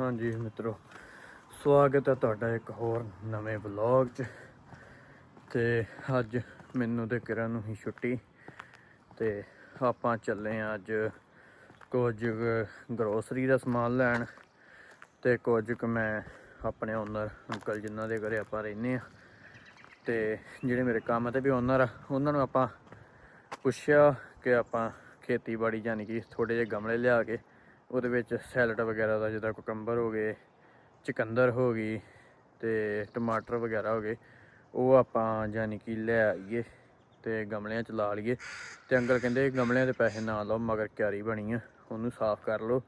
ਹਾਂਜੀ ਮਿੱਤਰੋ, ਸਵਾਗਤ ਹੈ ਤੁਹਾਡਾ ਇੱਕ ਹੋਰ ਨਵੇਂ ਵਲੌਗ 'ਚ। ਤੇ ਅੱਜ ਮੈਨੂੰ ਤੇ ਕਿਰਨ ਨੂੰ ਹੀ ਛੁੱਟੀ। ਤੇ ਆਪਾਂ ਚੱਲੇ ਆ ਅੱਜ ਕੁਝ ਗਰੋਸਰੀ ਦਾ ਸਮਾਨ ਲੈਣ। ਤੇ ਕੁਝ ਕੁ ਮੈਂ ਆਪਣੇ ਓਨਰ ਅੰਕਲ ਜਿਨ੍ਹਾਂ ਦੇ ਘਰੇ ਆਪਾਂ ਰਹਿੰਦੇ ਆ। ਤੇ ਜਿਹੜੇ ਮੇਰੇ ਕੰਮ ਤੇ ਵੀ ਓਨਰ ਆ, ਉਹਨਾਂ ਨੂੰ ਆਪਾਂ ਪੁੱਛਿਆ ਕਿ ਆਪਾਂ ਖੇਤੀਬਾੜੀ ਯਾਨੀ ਕਿ ਥੋੜੇ ਜਿਹੇ ਗਮਲੇ ਲਿਆ ਕੇ ਉਹਦੇ ਵਿੱਚ ਸੈਲਡ ਵਗੈਰਾ ਦਾ, ਜਿੱਦਾਂ ਕੁਕੰਬਰ ਹੋ ਗਏ, ਚਿਕੰਦਰ ਹੋ ਗਈ ਤੇ ਟਮਾਟਰ ਵਗੈਰਾ ਹੋ ਗਏ, ਉਹ ਆਪਾਂ ਯਾਨੀ ਕਿ ਲੈ ਆਈਏ ਤੇ ਗਮਲਿਆਂ 'ਚ ਲਾ ਲਈਏ। ਤੇ ਅੰਕਲ ਕਹਿੰਦੇ ਗਮਲਿਆਂ ਦੇ ਪੈਸੇ ਨਾ ਲਾਓ, ਮਗਰ ਕਿਆਰੀ ਬਣੀ ਆ, ਉਹਨੂੰ ਸਾਫ਼ ਕਰ ਲਓ।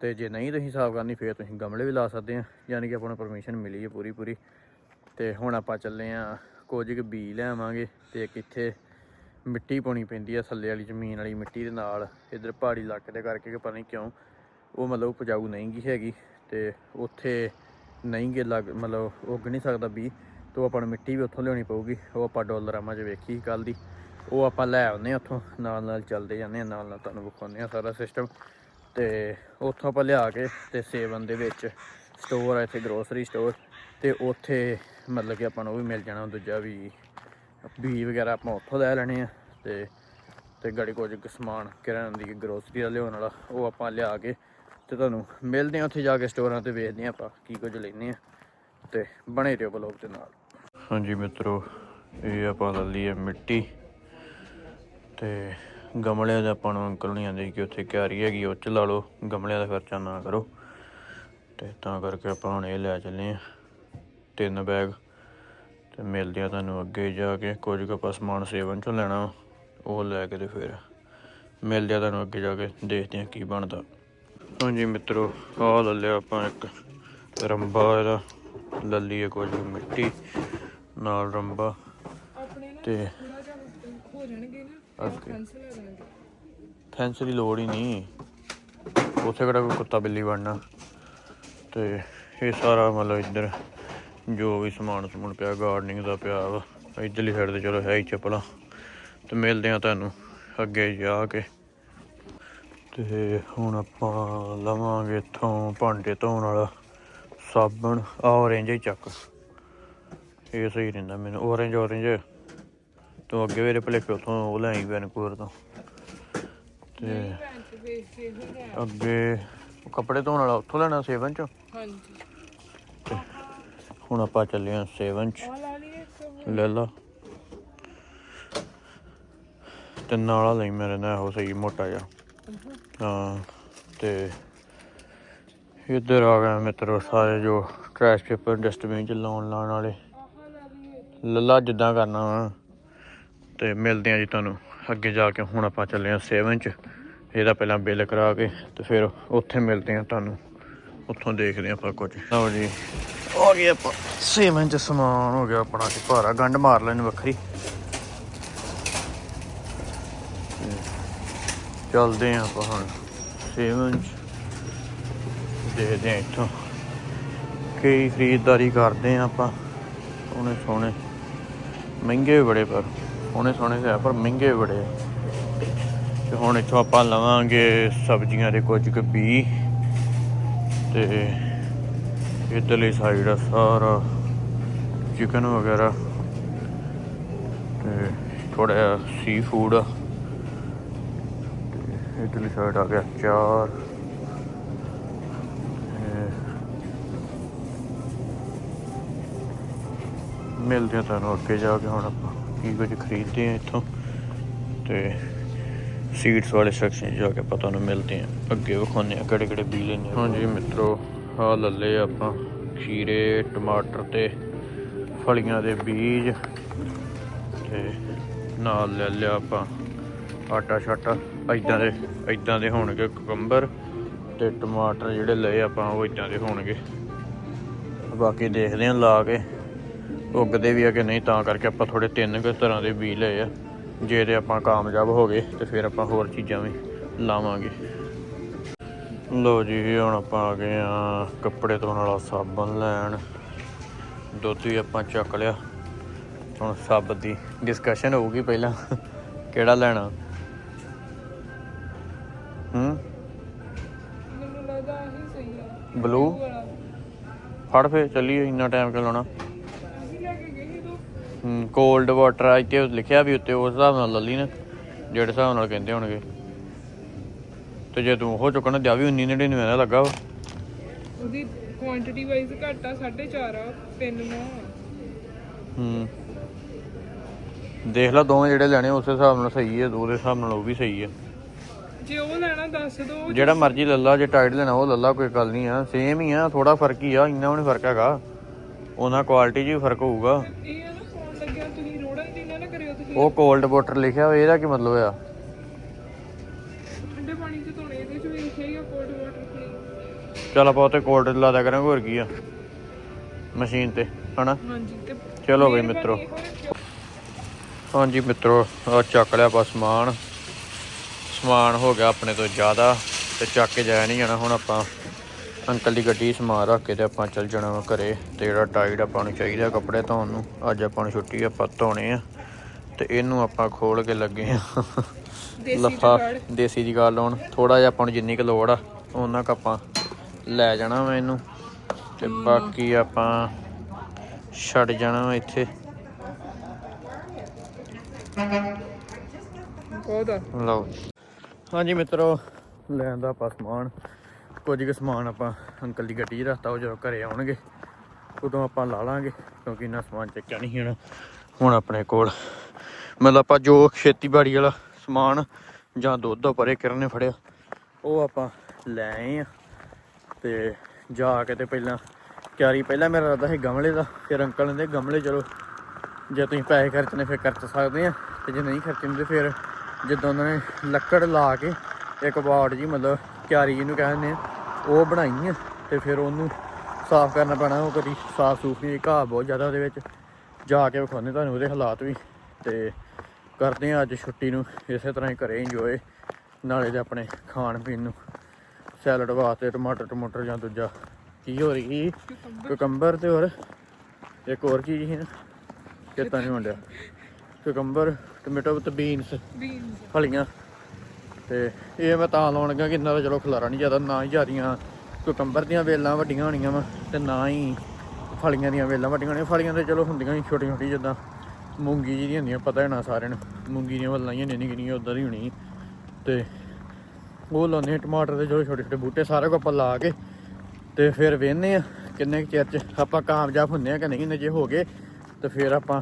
ਤੇ ਜੇ ਨਹੀਂ ਤੁਸੀਂ ਸਾਫ਼ ਕਰਨੀ, ਫੇਰ ਤੁਸੀਂ ਗਮਲੇ ਵੀ ਲਾ ਸਕਦੇ ਆ। ਯਾਨੀ ਕਿ ਆਪਾਂ ਨੂੰ ਪਰਮਿਸ਼ਨ ਮਿਲੀ ਹੈ ਪੂਰੀ ਪੂਰੀ ਤੇ ਹੁਣ ਆਪਾਂ ਚੱਲੇ ਆ, ਕੁਝ ਕੁ ਬੀ ਲਿਆਵਾਂਗੇ ਤੇ ਇੱਕ ਇੱਥੇ ਮਿੱਟੀ ਪਾਉਣੀ ਪੈਂਦੀ ਆ ਥੱਲੇ ਵਾਲੀ ਜ਼ਮੀਨ ਵਾਲੀ ਮਿੱਟੀ ਦੇ ਨਾਲ, ਇਧਰ ਪਹਾੜੀ ਇਲਾਕੇ ਦੇ ਕਰਕੇ ਕਿ ਪਤਾ ਨਹੀਂ ਕਿਉਂ ਉਹ ਮਤਲਬ ਉਪਜਾਊ ਨਹੀਂ ਗੀ ਹੈਗੀ ਤੇ ਉੱਥੇ ਨਹੀਂ ਗੇ ਲੱਗ, ਮਤਲਬ ਉੱਗ ਨਹੀਂ ਸਕਦਾ ਵੀ ਤੋਂ ਆਪਾਂ ਨੂੰ ਮਿੱਟੀ ਵੀ ਉੱਥੋਂ ਲਿਆਉਣੀ ਪਊਗੀ, ਉਹ ਆਪਾਂ ਡੋਲਰਾਮਾ 'ਚ ਵੇਖੀ ਕੱਲ ਦੀ, ਉਹ ਆਪਾਂ ਲੈ ਆਉਂਦੇ ਆ ਉੱਥੋਂ, ਨਾਲ ਨਾਲ ਚੱਲਦੇ ਜਾਂਦੇ ਆ ਨਾਲ ਨਾਲ ਤੁਹਾਨੂੰ ਵਿਖਾਉਂਦੇ ਆ ਸਾਰਾ ਸਿਸਟਮ ਤੇ ਉੱਥੋਂ ਆਪਾਂ ਲਿਆ ਕੇ ਤੇ ਸੇਵਨ ਦੇ ਵਿੱਚ ਸਟੋਰ ਆ ਇੱਥੇ ਗਰੋਸਰੀ ਸਟੋਰ ਤੇ ਉੱਥੇ ਮਤਲਬ ਕਿ ਆਪਾਂ ਨੂੰ ਉਹ ਵੀ ਮਿਲ ਜਾਣਾ, ਦੂਜਾ ਵੀ ਬੀ ਵਗੈਰਾ ਆਪਾਂ ਉੱਥੋਂ ਲੈ ਲੈਣੇ ਆ ਤੇ ਤੇ ਗਾੜੀ ਕੁਝ ਕੁ ਸਮਾਨ ਕਿਰਨ ਦੀ ਗਰੋਸਰੀ ਦਾ ਲਿਆਉਣ ਵਾਲਾ ਉਹ ਆਪਾਂ ਲਿਆ ਕੇ ਤੇ ਤੁਹਾਨੂੰ ਮਿਲਦੇ ਆ ਉੱਥੇ ਜਾ ਕੇ ਸਟੋਰਾਂ ਤੇ ਵੇਚਦੇ ਆ ਆਪਾਂ ਕੀ ਕੁਝ ਲੈਨੇ ਆ ਤੇ ਬਣੇ ਰਹੋ ਬਲੌਗ ਦੇ ਨਾਲ। ਹਾਂਜੀ ਮਿੱਤਰੋ, ਇਹ ਆਪਾਂ ਲੈ ਲਈ ਹੈ ਮਿੱਟੀ ਤੇ ਗਮਲਿਆਂ ਦਾ ਆਪਾਂ ਨੂੰ ਅੰਕਲ ਨਹੀਂ ਆਂਦੇ ਕਿ ਉੱਥੇ ਕਿਆਰੀ ਹੈਗੀ ਉਹ ਚ ਲਾ ਲਓ, ਗਮਲਿਆਂ ਦਾ ਖਰਚਾ ਨਾ ਕਰੋ ਤੇ ਤਾਂ ਕਰਕੇ ਆਪਾਂ ਹੁਣ ਇਹ ਲੈ ਚੱਲੇ ਆ ਤਿੰਨ ਬੈਗ ਤੇ ਮਿਲਦੇ ਆ ਤੁਹਾਨੂੰ ਅੱਗੇ ਜਾ ਕੇ। ਕੁਝ ਕੁ ਆਪਾਂ ਸਮਾਨ ਸੇਵਨ ਚੋਂ ਲੈਣਾ ਉਹ ਲੈ ਕੇ ਤੇ ਫਿਰ ਮਿਲਦੇ ਆ ਤੁਹਾਨੂੰ ਅੱਗੇ ਜਾ ਕੇ ਦੇਖਦੇ ਆ ਕੀ ਬਣਦਾ। ਹਾਂਜੀ ਮਿੱਤਰੋ ਆਹ ਲੈ ਲਿਆ ਆਪਾਂ ਇੱਕ ਰੰਬਾ ਇਹਦਾ। ਲੱਲੀ ਹੈ ਕੁਝ ਮਿੱਟੀ ਨਾਲ ਰੰਬਾ ਤੇ ਹੋ ਜਾਣਗੇ ਨਾ ਅੱਗੇ ਫੈਂਸ ਲਾ ਦਾਂਗੇ ਫੈਂਸ ਦੀ ਲੋੜ ਹੀ ਨਹੀਂ। ਉੱਥੇ ਕਿਹੜਾ ਕੋਈ ਕੁੱਤਾ ਬਿੱਲੀ ਬਣਨਾ। ਤੇ ਇਹ ਸਾਰਾ ਮਤਲਬ ਇੱਧਰ ਜੋ ਵੀ ਸਮਾਨ ਸਮੂਨ ਪਿਆ ਗਾਰਡਨਿੰਗ ਦਾ ਪਿਆ ਵਾ ਇੱਧਰਲੀ ਸਾਈਡ ਤੇ ਚਲੋ ਹੈ ਹੀ ਚੱਪਲਾਂ। ਤੇ ਮਿਲਦੇ ਆ ਤੁਹਾਨੂੰ ਅੱਗੇ ਜਾ ਕੇ। ਤੇ ਹੁਣ ਆਪਾਂ ਲਵਾਂਗੇ ਇੱਥੋਂ ਭਾਂਡੇ ਧੋਣ ਵਾਲਾ ਸਾਬਣ orange ਹੀ ਚੱਕ। ਇਹ ਸਹੀ ਰਹਿੰਦਾ ਮੈਨੂੰ orange orange ਤੋਂ ਅੱਗੇ ਮੇਰੇ ਭਲੇਖੇ ਉੱਥੋਂ ਉਹ ਲੈ ਆਈ ਵੈਨਕੂਵਰ ਤੋਂ। ਤੇ ਅੱਗੇ ਕੱਪੜੇ ਧੋਣ ਵਾਲਾ ਉੱਥੋਂ ਲੈਣਾ ਸੇਵਨ ਚ? ਹਾਂਜੀ। ਹੁਣ ਆਪਾਂ ਚੱਲੇ ਹਾਂ ਸੇਵਨ ਚ। ਲੈ ਲਾ। ਤੇ ਨਾਲਾ ਲਈ ਮੇਰੇ ਨਾਲ ਉਹ ਸਹੀ ਮੋਟਾ ਜਿਹਾ। ਹਾਂ, ਤੇ ਇੱਧਰ ਆ ਗਏ ਮਿੱਤਰੋ ਸਾਰੇ ਜੋ ਟਰੈਸ਼ ਪੇਪਰ ਡਸਟਬਿਨ ਚ ਲਾਉਣ ਲਾਉਣ ਵਾਲੇ। ਆਹ ਲੱਲਾ ਜਿੱਦਾਂ ਕਰਨਾ ਵਾ। ਤੇ ਮਿਲਦੇ ਆ ਜੀ ਤੁਹਾਨੂੰ ਅੱਗੇ ਜਾ ਕੇ। ਹੁਣ ਆਪਾਂ ਚੱਲੇ ਆ ਸੇਵਨ ਚ। ਇਹਦਾ ਪਹਿਲਾਂ ਬਿੱਲ ਕਰਾ ਕੇ ਤੇ ਫਿਰ ਉੱਥੇ ਮਿਲਦੇ ਆ ਤੁਹਾਨੂੰ। ਉੱਥੋਂ ਦੇਖਦੇ ਆ ਆਪਾਂ ਕੁਝ। ਲਓ ਜੀ। ਹੋ ਗਏ ਆਪਾਂ। ਸੇਵਨ ਚ ਸਮਾਨ ਹੋ ਗਿਆ ਆਪਣਾ ਤੇ ਭਾਰਾ ਗੰਢ ਮਾਰ ਲੈਣ ਵੱਖਰੀ। ਚੱਲਦੇ ਆ ਆਪਾਂ ਹੁਣ। ਸੇਵਨ ਚ ਦੇਖਦੇ ਆ ਇੱਥੋਂ। ਕਈ ਖਰੀਦਦਾਰੀ ਕਰਦੇ ਆ ਆਪਾਂ। ਸੋਹਣੇ ਸੋਹਣੇ। ਮਹਿੰਗੇ ਵੀ ਬੜੇ ਪਰ ਸੋਹਣੇ ਸੋਹਣੇ ਹੈ, ਪਰ ਮਹਿੰਗੇ ਵੀ ਬੜੇ ਆ। ਤੇ ਹੁਣ ਇੱਥੋਂ ਆਪਾਂ ਲਵਾਂਗੇ ਸਬਜ਼ੀਆਂ ਦੇ ਕੁਝ ਕੁ ਬੀ। ਤੇ ਇਧਰਲੀ ਸਾਈਡ ਆ ਸਾਰਾ। ਚਿਕਨ ਵਗੈਰਾ। ਤੇ ਥੋੜਾ ਜਿਹਾ ਸੀ ਫੂਡ ਆ ਇਧਰਲੀ ਸਾਈਡ ਆ ਗਿਆ ਚਾਰ। ਮਿਲਦੇ ਆ ਤੁਹਾਨੂੰ ਅੱਗੇ ਜਾ ਕੇ ਹੁਣ ਆਪਾਂ ਕੀ ਕੁਝ ਖਰੀਦਦੇ ਆ ਇੱਥੋਂ। ਤੇ ਸੀਟਸ ਵਾਲੇ ਸੈਕਸ਼ਨ ਜਾ ਕੇ ਆਪਾਂ ਤੁਹਾਨੂੰ ਮਿਲਦੇ ਆ। ਅੱਗੇ ਵਿਖਾਉਂਦੇ ਆ ਕਿਹੜੇ ਕਿਹੜੇ ਬੀ ਲੈਣੇ ਹਾਂਜੀ ਮਿੱਤਰੋ ਆਹ ਲੱਲੇ ਆਪਾਂ, ਖੀਰੇ, ਟਮਾਟਰ ਤੇ ਫਲੀਆਂ ਦੇ ਬੀਜ ਤੇ ਨਾਲ ਲੈ ਲਿਆ ਆਪਾਂ ਆਟਾ ਛਾਟਾ ਐਦਾਂ ਦੇ ਐਦਾਂ ਦੇ ਹੋਣਗੇ ਕੁਕੰਬਰ ਤੇ ਟਮਾਟਰ ਜਿਹੜੇ ਲਏ ਆਪਾਂ, ਉਹ ਐਦਾਂ ਦੇ ਹੋਣਗੇ। ਬਾਕੀ ਦੇਖਦੇ ਹਾਂ ਲਾ ਕੇ। ਉੱਗਦੇ ਵੀ ਆ ਕਿ ਨਹੀਂ, ਤਾਂ ਕਰਕੇ ਆਪਾਂ ਥੋੜੇ ਤਿੰਨ ਕੁ ਤਰ੍ਹਾਂ ਦੇ ਬੀਜ ਲਏ ਆ। ਜੇ ਤੇ ਆਪਾਂ ਕਾਮਯਾਬ ਹੋ ਗਏ ਤੇ ਫਿਰ ਆਪਾਂ ਹੋਰ ਚੀਜ਼ਾਂ ਵੀ ਲਾਵਾਂਗੇ। ਲੋ ਜੀ ਹੁਣ ਆਪਾਂ ਆ ਗਏ ਆ ਕੱਪੜੇ ਧੋਣ ਵਾਲਾ ਸਾਬਣ ਲੈਣ। ਦੁੱਧ ਵੀ ਆਪਾਂ ਚੱਕ ਲਿਆ। ਹੁਣ ਸਭ ਦੀ ਡਿਸਕਸ਼ਨ ਹੋਊਗੀ ਪਹਿਲਾਂ ਕਿਹੜਾ ਲੈਣਾ। ਹੂੰ? ਮੈਨੂੰ ਲੱਗਦਾ ਇਹੀ ਸਹੀ ਆ। ਬਲੂ ਫੜ ਫੇ ਚੱਲੀਏ ਇੰਨਾ ਟਾਈਮ ਕਿਉਂ ਲਾਉਣਾ। ਹੂੰ ਕੋਲਡ ਵਾਟਰ ਆ ਇੱਥੇ ਲਿਖਿਆ ਵੀ ਉੱਤੇ ਉਸ ਹਿਸਾਬ ਨਾਲ ਲੱਲੀ ਨਾ ਜਿਹੜੇ ਹਿਸਾਬ ਨਾਲ ਕਹਿੰਦੇ ਹੋਣਗੇ। ਤੇ ਜੇ ਤੂੰ ਉਹ ਚੁੱਕਣਾ ਵੀ 1999 ਦਾ ਲੱਗਾ ਵਾ। ਉਹਦੀ ਕੁਆਂਟੀਟੀ ਵਾਈਜ਼ ਘੱਟ ਆ 4.5 ਆ ਤਿੰਨ ਨਾ ਹੂੰ। ਦੇਖ ਲਾ ਦੋਵੇਂ ਜਿਹੜੇ ਲੈਣੇ ਉਸੇ ਹਿਸਾਬ ਨਾਲ ਸਹੀ ਹੈ ਉਹਦੇ ਹਿਸਾਬ ਨਾਲ ਉਹ ਵੀ ਸਹੀ ਹੈ ਜੇ ਉਹ ਲੈਣਾ ਦੱਸ ਦੋ ਜਿਹੜਾ ਮਰਜ਼ੀ ਲੱਲਾ ਜੇ ਟਾਈਟ ਲੈਣਾ ਉਹ ਲੱਲਾ ਕੋਈ ਗੱਲ ਨਹੀਂ ਆ। ਸੇਮ ਹੀ ਆ ਥੋੜਾ ਫ਼ਰਕ ਹੀ ਆ ਇੰਨਾ ਵੀ ਨਹੀਂ ਫ਼ਰਕ ਹੈਗਾ। ਉਹਨਾਂ ਕੁਆਲਿਟੀ 'ਚ ਵੀ ਫ਼ਰਕ ਹੋਊਗਾ। ਇਹ ਨਾ ਫੋਨ ਲੱਗਿਆ ਤੁਸੀਂ ਰੋੜਨ ਦੀ ਨਾ ਨਾ ਕਰਿਓ ਤੁਸੀਂ। ਉਹ ਕੋਲਡ ਵਾਟਰ ਲਿਖਿਆ ਹੋਇਆ ਇਹਦਾ ਕੀ ਮਤਲਬ ਆ? ਚੱਲ ਆਪਾਂ ਉੱਤੇ ਕੋਲਡ ਲਾ ਦਿਆ ਕਰਾਂਗੇ ਹੋਰ ਕੀ ਆ। ਮਸ਼ੀਨ ਤੇ ਹਨਾ? ਹਾਂਜੀ ਤੇ ਚਲੋ ਬਈ ਮਿੱਤਰੋ। ਹਾਂਜੀ ਮਿੱਤਰੋ ਆ ਚੱਕ ਲਿਆ ਆਪਾਂ ਸਮਾਨ। ਸਮਾਨ ਹੋ ਗਿਆ ਆਪਣੇ ਤੋਂ ਜ਼ਿਆਦਾ ਤੇ ਚੱਕ ਕੇ ਜਾਇਆ ਨਹੀਂ ਜਾਣਾ। ਹੁਣ ਆਪਾਂ ਅੰਕਲ ਦੀ ਗੱਡੀ ਸਮਾਨ ਰੱਖ ਕੇ ਤੇ ਆਪਾਂ ਚੱਲ ਜਾਣਾ ਵਾ ਘਰੇ ਤੇ ਜਿਹੜਾ ਟਾਈਡ ਆਪਾਂ ਨੂੰ ਚਾਹੀਦਾ ਕੱਪੜੇ ਧੋਣ ਨੂੰ ਅੱਜ ਆਪਾਂ ਨੂੰ ਛੁੱਟੀ ਆ, ਆਪਾਂ ਧੋਣੇ ਆ ਤੇ ਇਹਨੂੰ ਆਪਾਂ ਖੋਲ ਕੇ ਲੱਗੇ ਆ। ਦੇਸੀ ਲੱਫਾ ਦੇਸੀ ਦੀ ਗੱਲ ਲਾਉਣ। ਥੋੜਾ ਜਿਹਾ ਆਪਾਂ ਨੂੰ ਜਿੰਨੀ ਕੁ ਲੋੜ ਆ ਉਹਨਾਂ ਕੁ ਆਪਾਂ ਲੈ ਜਾਣਾ ਵਾ ਇਹਨੂੰ। ਤੇ ਬਾਕੀ ਆਪਾਂ ਛੱਡ ਜਾਣਾ ਵਾ ਇੱਥੇ। ਲਓ ਹਾਂਜੀ ਮਿੱਤਰੋ ਲੈਣ ਦਾ ਆਪਾਂ ਸਮਾਨ ਕੁਝ ਕੁ ਸਮਾਨ ਆਪਾਂ ਅੰਕਲ ਦੀ ਗੱਡੀ 'ਚ ਰੱਖਤਾ ਉਹ ਜਦੋਂ ਘਰੇ ਆਉਣਗੇ ਉਦੋਂ ਆਪਾਂ ਲਾ ਲਾਂਗੇ ਕਿਉਂਕਿ ਇੰਨਾ ਸਮਾਨ ਚੱਕਿਆ ਨਹੀਂ ਜਾਣਾ ਹੁਣ। ਆਪਣੇ ਕੋਲ ਮਤਲਬ ਆਪਾਂ ਜੋ ਖੇਤੀਬਾੜੀ ਵਾਲਾ ਸਮਾਨ ਜਾਂ ਦੁੱਧ ਦਾ ਪਰੇ ਕਿਰਨ ਨੇ ਫੜਿਆ ਉਹ ਆਪਾਂ ਲੈ ਆਏ ਆ। ਤੇ ਜਾ ਕੇ ਤੇ ਪਹਿਲਾਂ ਕਿਆਰੀ, ਪਹਿਲਾਂ ਮੇਰਾ ਇਰਾਦਾ ਸੀ ਗਮਲੇ ਦਾ, ਫਿਰ ਅੰਕਲ ਨੇ ਗਮਲੇ ਚਲੋ, ਜੇ ਤੁਸੀਂ ਪੈਸੇ ਖਰਚਣੇ ਫਿਰ ਖਰਚ ਸਕਦੇ ਆ, ਤੇ ਜੇ ਨਹੀਂ ਖਰਚਣੇ ਤੇ ਫਿਰ ਜਿੱਦਾਂ ਉਹਨਾਂ ਨੇ ਲੱਕੜ ਲਾ ਕੇ ਇੱਕ ਬਾੜ ਜੀ ਮਤਲਬ ਕਿਆਰੀ ਜਿਹਨੂੰ ਕਹਿੰਦੇ ਆ, ਉਹ ਬਣਾਈ ਆ, ਤੇ ਫਿਰ ਉਹਨੂੰ ਸਾਫ਼ ਕਰਨਾ ਪੈਣਾ, ਉਹ ਕਦੀ ਸਾਫ਼ ਸੂਫ ਨਹੀਂ, ਘਾਹ ਬਹੁਤ ਜ਼ਿਆਦਾ ਉਹਦੇ ਵਿੱਚ। ਜਾ ਕੇ ਵਿਖਾਉਂਦੇ ਤੁਹਾਨੂੰ ਉਹਦੇ ਹਾਲਾਤ ਵੀ, ਤੇ ਕਰਦੇ ਆ ਅੱਜ ਛੁੱਟੀ ਨੂੰ, ਇਸੇ ਤਰ੍ਹਾਂ ਹੀ ਘਰੇ ਇੰਜੋਏ ਨਾਲੇ ਤੇ ਆਪਣੇ ਖਾਣ ਪੀਣ ਨੂੰ। ਸੈਲਡ ਵਾਸਤੇ ਟਮਾਟਰ ਟਮਾਟਰ ਜਾਂ ਦੂਜਾ। ਕੀ ਹੋ ਰਹੀ ਕੁਕੰਬਰ ਤੇ ਹੋਰ? ਇੱਕ ਹੋਰ ਚੀਜ਼ ਸੀ ਨਾ ਚੇਤਾ ਨਹੀਂ ਹੁੰਦਿਆ ਕੁਕੰਬਰ ਟੋਮੇਟੋ ਤੇ ਬੀਨਸ। ਬੀਨਸ। ਫਲੀਆਂ। ਤੇ ਇਹ ਮੈਂ ਤਾਂ ਲਾਉਣ ਲੱਗਾ ਕਿ ਇਹਨਾਂ ਦਾ ਚਲੋ ਖਲਾਰਾ ਨਹੀਂ ਜ਼ਿਆਦਾ ਨਾ ਹੀ ਜ਼ਿਆਦੀਆਂ ਕੁਕੰਬਰ ਦੀਆਂ ਵੇਲਾਂ ਵੱਡੀਆਂ ਹੋਣੀਆਂ ਵਾ ਤੇ ਨਾ ਹੀ ਫਲੀਆਂ ਦੀਆਂ ਵੇਲਾਂ ਵੱਡੀਆਂ ਹੋਣੀਆਂ। ਫਲੀਆਂ ਤੇ ਚਲੋ ਹੁੰਦੀਆਂ ਹੀ ਛੋਟੀ ਛੋਟੀ ਜਿੱਦਾਂ ਮੂੰਗੀ ਜਿਹੀ ਹੁੰਦੀਆਂ ਪਤਾ ਹੋਣਾ ਸਾਰਿਆਂ ਨੂੰ। ਮੂੰਗੀ ਦੀਆਂ ਵੱਲਾਂ ਹੀ ਨਹੀਂ ਕਿੰਨੀਆਂ ਉਦਾਂ ਦੀ ਹੋਣੀ। ਤੇ ਉਹ ਲਾਉਂਦੇ ਆ ਟਮਾਟਰ ਦੇ ਜੋ ਛੋਟੇ ਛੋਟੇ ਬੂਟੇ ਸਾਰਾ ਕੁਝ ਆਪਾਂ ਲਾ ਕੇ ਤੇ ਫਿਰ ਵੇਖਦੇ ਆ ਕਿੰਨੇ ਕੁ ਚਿਰ ਚ ਆਪਾਂ ਕਾਮਯਾਬ ਹੁੰਦੇ ਆ ਕਿ ਨਹੀਂ ਜੇ ਹੋ ਗਏ ਤੇ ਫਿਰ ਆਪਾਂ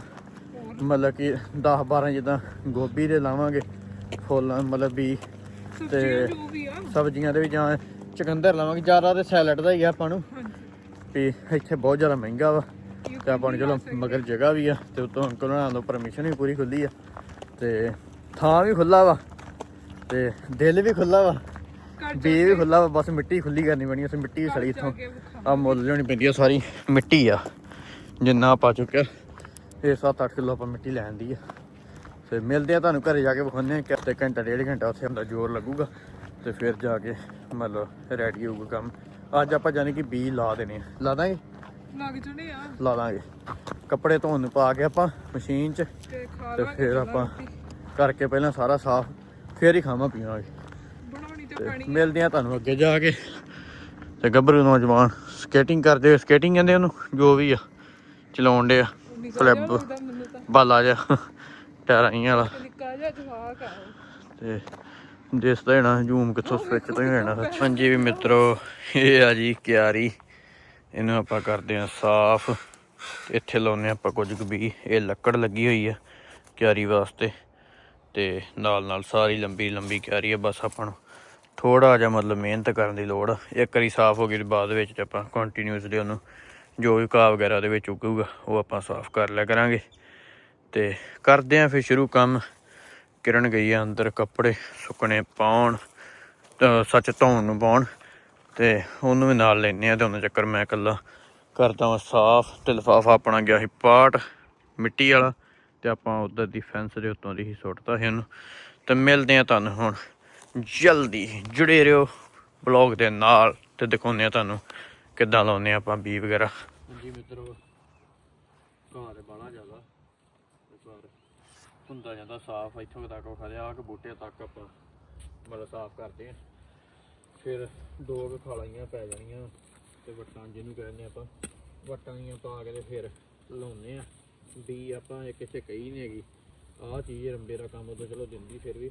ਮਤਲਬ ਕਿ 10 12 ਜਿੱਦਾਂ ਗੋਭੀ ਦੇ ਲਾਵਾਂਗੇ ਫੁੱਲ ਮਤਲਬ ਵੀ ਆ। ਸਬਜ਼ੀਆਂ ਦੇ ਵੀ ਜਾਂ ਚਕੰਦਰ ਲਾਵਾਂਗੇ ਜ਼ਿਆਦਾ ਤੇ ਸੈਲਡ ਦਾ ਹੀ ਆ ਆਪਾਂ ਨੂੰ। ਵੀ ਇੱਥੇ ਬਹੁਤ ਜ਼ਿਆਦਾ ਮਹਿੰਗਾ ਵਾ ਤੇ ਆਪਾਂ ਨੂੰ ਚਲੋ ਮਗਰ ਜਗ੍ਹਾ ਵੀ ਆ ਤੇ ਉਤੋਂ ਅੰਕਲ ਤੋਂ ਪਰਮਿਸ਼ਨ ਵੀ ਪੂਰੀ ਖੁੱਲੀ ਆ ਤੇ ਥਾਂ ਵੀ ਖੁੱਲਾ ਵਾ। ਤੇ ਦਿਲ ਵੀ ਖੁੱਲਾ ਵਾ। ਬੀ ਵੀ ਖੁੱਲਾ ਵਾ ਬਸ ਮਿੱਟੀ ਖੁੱਲੀ ਕਰਨੀ ਪੈਣੀ ਅਸੀਂ ਮਿੱਟੀ ਵੀ ਸੜੀ ਇੱਥੋਂ। ਆ ਮੁੱਲ ਲਿਆਉਣੀ ਪੈਂਦੀ ਆ ਸਾਰੀ ਮਿੱਟੀ ਆ ਜਿੰਨਾ ਪਾ ਚੁੱਕਿਆ। ਇਹ 7-8 ਕਿਲੋ ਆਪਾਂ ਮਿੱਟੀ ਲੈਣ ਦੀ ਆ। ਤੇ ਮਿਲਦੇ ਆ ਤੁਹਾਨੂੰ ਘਰੇ ਜਾ ਕੇ ਵਿਖਾਉਂਦੇ ਆ ਕਿ ਤੇ ਘੰਟਾ ਡੇਢ ਘੰਟਾ ਉੱਥੇ ਹੁੰਦਾ ਜ਼ੋਰ ਲੱਗੂਗਾ। ਤੇ ਫਿਰ ਜਾ ਕੇ ਮਤਲਬ ਰੈਡੀ ਹੋਊਗਾ ਕੰਮ। ਅੱਜ ਆਪਾਂ ਜਾਣੀ ਕਿ ਬੀ ਲਾ ਦੇਣੇ ਆ। ਲਾ ਦਾਂਗੇ? ਲੱਗ ਜਣੇ ਆ। ਲਾ ਦਾਂਗੇ। ਕੱਪੜੇ ਧੋਣ ਨੂੰ ਪਾ ਕੇ ਆਪਾਂ ਮਸ਼ੀਨ 'ਚ। ਤੇ ਫਿਰ ਆਪਾਂ। ਕਰਕੇ ਪਹਿਲਾਂ ਸਾਰਾ ਸਾਫ਼ ਫਿਰ ਹੀ ਖਾਵਾਂ ਪੀਵਾਂਗੇ ਬਣਾਉਣੀ ਤੇ ਪਾਣੀ ਮਿਲਦੇ ਆ ਤੁਹਾਨੂੰ ਅੱਗੇ ਜਾ ਕੇ। ਤੇ ਗੱਭਰੂ ਨੌਜਵਾਨ ਸਕੇਟਿੰਗ ਕਰਦੇ ਸਕੇਟਿੰਗ ਕਹਿੰਦੇ ਉਹਨੂੰ ਜੋ ਵੀ ਆ ਚਲਾਉਣ ਦੇ ਆ ਨਿਕਲ ਜਾ ਫਲਿੱਪ ਲੱਗਦਾ ਮੈਨੂੰ ਤਾਂ। ਬਾਲਾ ਜਾ ਟਾਇਰਾਂ ਹੀ ਵਾਲਾ। ਨਿੱਕਾ ਜਿਹਾ ਜਵਾਕ ਆ ਉਹ। ਤੇ ਦਿਸਦਾ ਹੀ ਨਾ ਜ਼ੂਮ ਕਿੱਥੋਂ ਸਵਿਚ ਤੋਂ ਹੀ ਹੋਣਾ ਹਾਂਜੀ ਵੀ ਮਿੱਤਰੋ ਇਹ ਆ ਜੀ ਕਿਆਰੀ। ਇਹਨੂੰ ਆਪਾਂ ਕਰਦੇ ਆ ਸਾਫ਼। ਤੇ ਇੱਥੇ ਲਾਉਨੇ ਆਪਾਂ ਕੁਝ ਕੁ ਵੀ। ਇਹ ਲੱਕੜ ਲੱਗੀ ਹੋਈ ਆ ਕਿਆਰੀ ਵਾਸਤੇ। ਤੇ ਨਾਲ ਨਾਲ ਸਾਰੀ ਲੰਬੀ ਲੰਬੀ ਕਿਆਰੀ ਆ, ਬਸ ਆਪਾਂ ਨੂੰ ਥੋੜਾ ਜਿਹਾ ਮਤਲਬ ਮਿਹਨਤ ਕਰਨ ਦੀ ਲੋੜ ਆ। ਇੱਕ ਵਾਰੀ ਸਾਫ਼ ਹੋ ਗਈ ਬਾਅਦ ਵਿੱਚ ਤੇ ਆਪਾਂ ਕੰਟੀਨਿਊਸਲੀ ਉਹਨੂੰ ਜੋ ਵੀ ਘਾਹ ਵਗੈਰਾ ਦੇ ਵਿੱਚ ਉੱਗੂਗਾ, ਉਹ ਆਪਾਂ ਸਾਫ਼ ਕਰ ਲਿਆ ਕਰਾਂਗੇ। ਤੇ ਕਰਦੇ ਆ ਫਿਰ ਸ਼ੁਰੂ ਕੰਮ। ਕਿਰਨ ਗਈ ਆ ਅੰਦਰ ਕੱਪੜੇ ਸੁੱਕਣੇ ਪਾਉਣ ਸੱਚ ਧੋਣ ਨੂੰ ਪਾਉਣ। ਤੇ ਉਹਨੂੰ ਵੀ ਨਾਲ ਲੈਨੇ ਆ ਤੇ ਉਹਨਾਂ ਚੱਕਰ ਮੈਂ ਇਕੱਲਾ ਕਰਦਾ ਵਾਂ ਸਾਫ਼। ਤੇ ਲਿਫਾਫਾ ਆਪਣਾ ਗਿਆ ਸੀ ਪਾਟ, ਮਿੱਟੀ ਵਾਲਾ। ਤੇ ਆਪਾਂ ਉਧਰ ਦੀ ਫੈਂਸ ਦੇ ਉੱਤੋਂ ਦੀ ਹੀ ਸੁੱਟਤਾ ਸੀ ਉਹਨੂੰ ਤੇ ਮਿਲਦੇ ਆ ਤੁਹਾਨੂੰ ਹੁਣ ਜਲਦੀ। ਜੁੜੇ ਰਹੋ ਬਲੌਗ ਦੇ ਨਾਲ ਤੇ ਦਿਖਾਉਂਦੇ ਆ ਤੁਹਾਨੂੰ ਕਿੱਦਾਂ ਲਾਉਂਦੇ ਆ ਆਪਾਂ ਬੀ ਵਗੈਰਾ। ਜੀ ਮਿੱਤਰੋ, ਘਾਹ ਦੇ ਬਾਲਾ ਜ਼ਿਆਦਾ। ਪਰ ਹੁੰਦਾ ਜਾਂਦਾ ਸਾਫ਼, ਇੱਥੋਂ ਤੱਕ ਖੜਿਆ ਆ ਕਿ ਬੂਟੇ ਤੱਕ ਆਪਾਂ ਮਤਲਬ ਸਾਫ਼ ਕਰਦੇ ਆ ਫਿਰ ਦੋ ਕੁ ਖਾਲਾਈਆਂ ਪੈ ਜਾਣੀਆਂ ਤੇ ਵਟਾਂ ਜਿਹਨੂੰ ਕਹਿੰਦੇ ਆਪਾਂ, ਵਟਾਂ ਦੀਆਂ ਪਾ ਕੇ ਤੇ ਫਿਰ ਲਾਉਨੇ ਆ ਵੀ ਆਪਾਂ ਇਹ ਕਿਸੇ ਕਹੀ ਨਹੀਂ ਹੈਗੀ। ਆਹ ਚੀਜ਼ ਰੰਬੇ ਦਾ ਕੰਮ ਉਦੋਂ ਚਲੋ ਦਿੰਦੀ ਫਿਰ ਵੀ।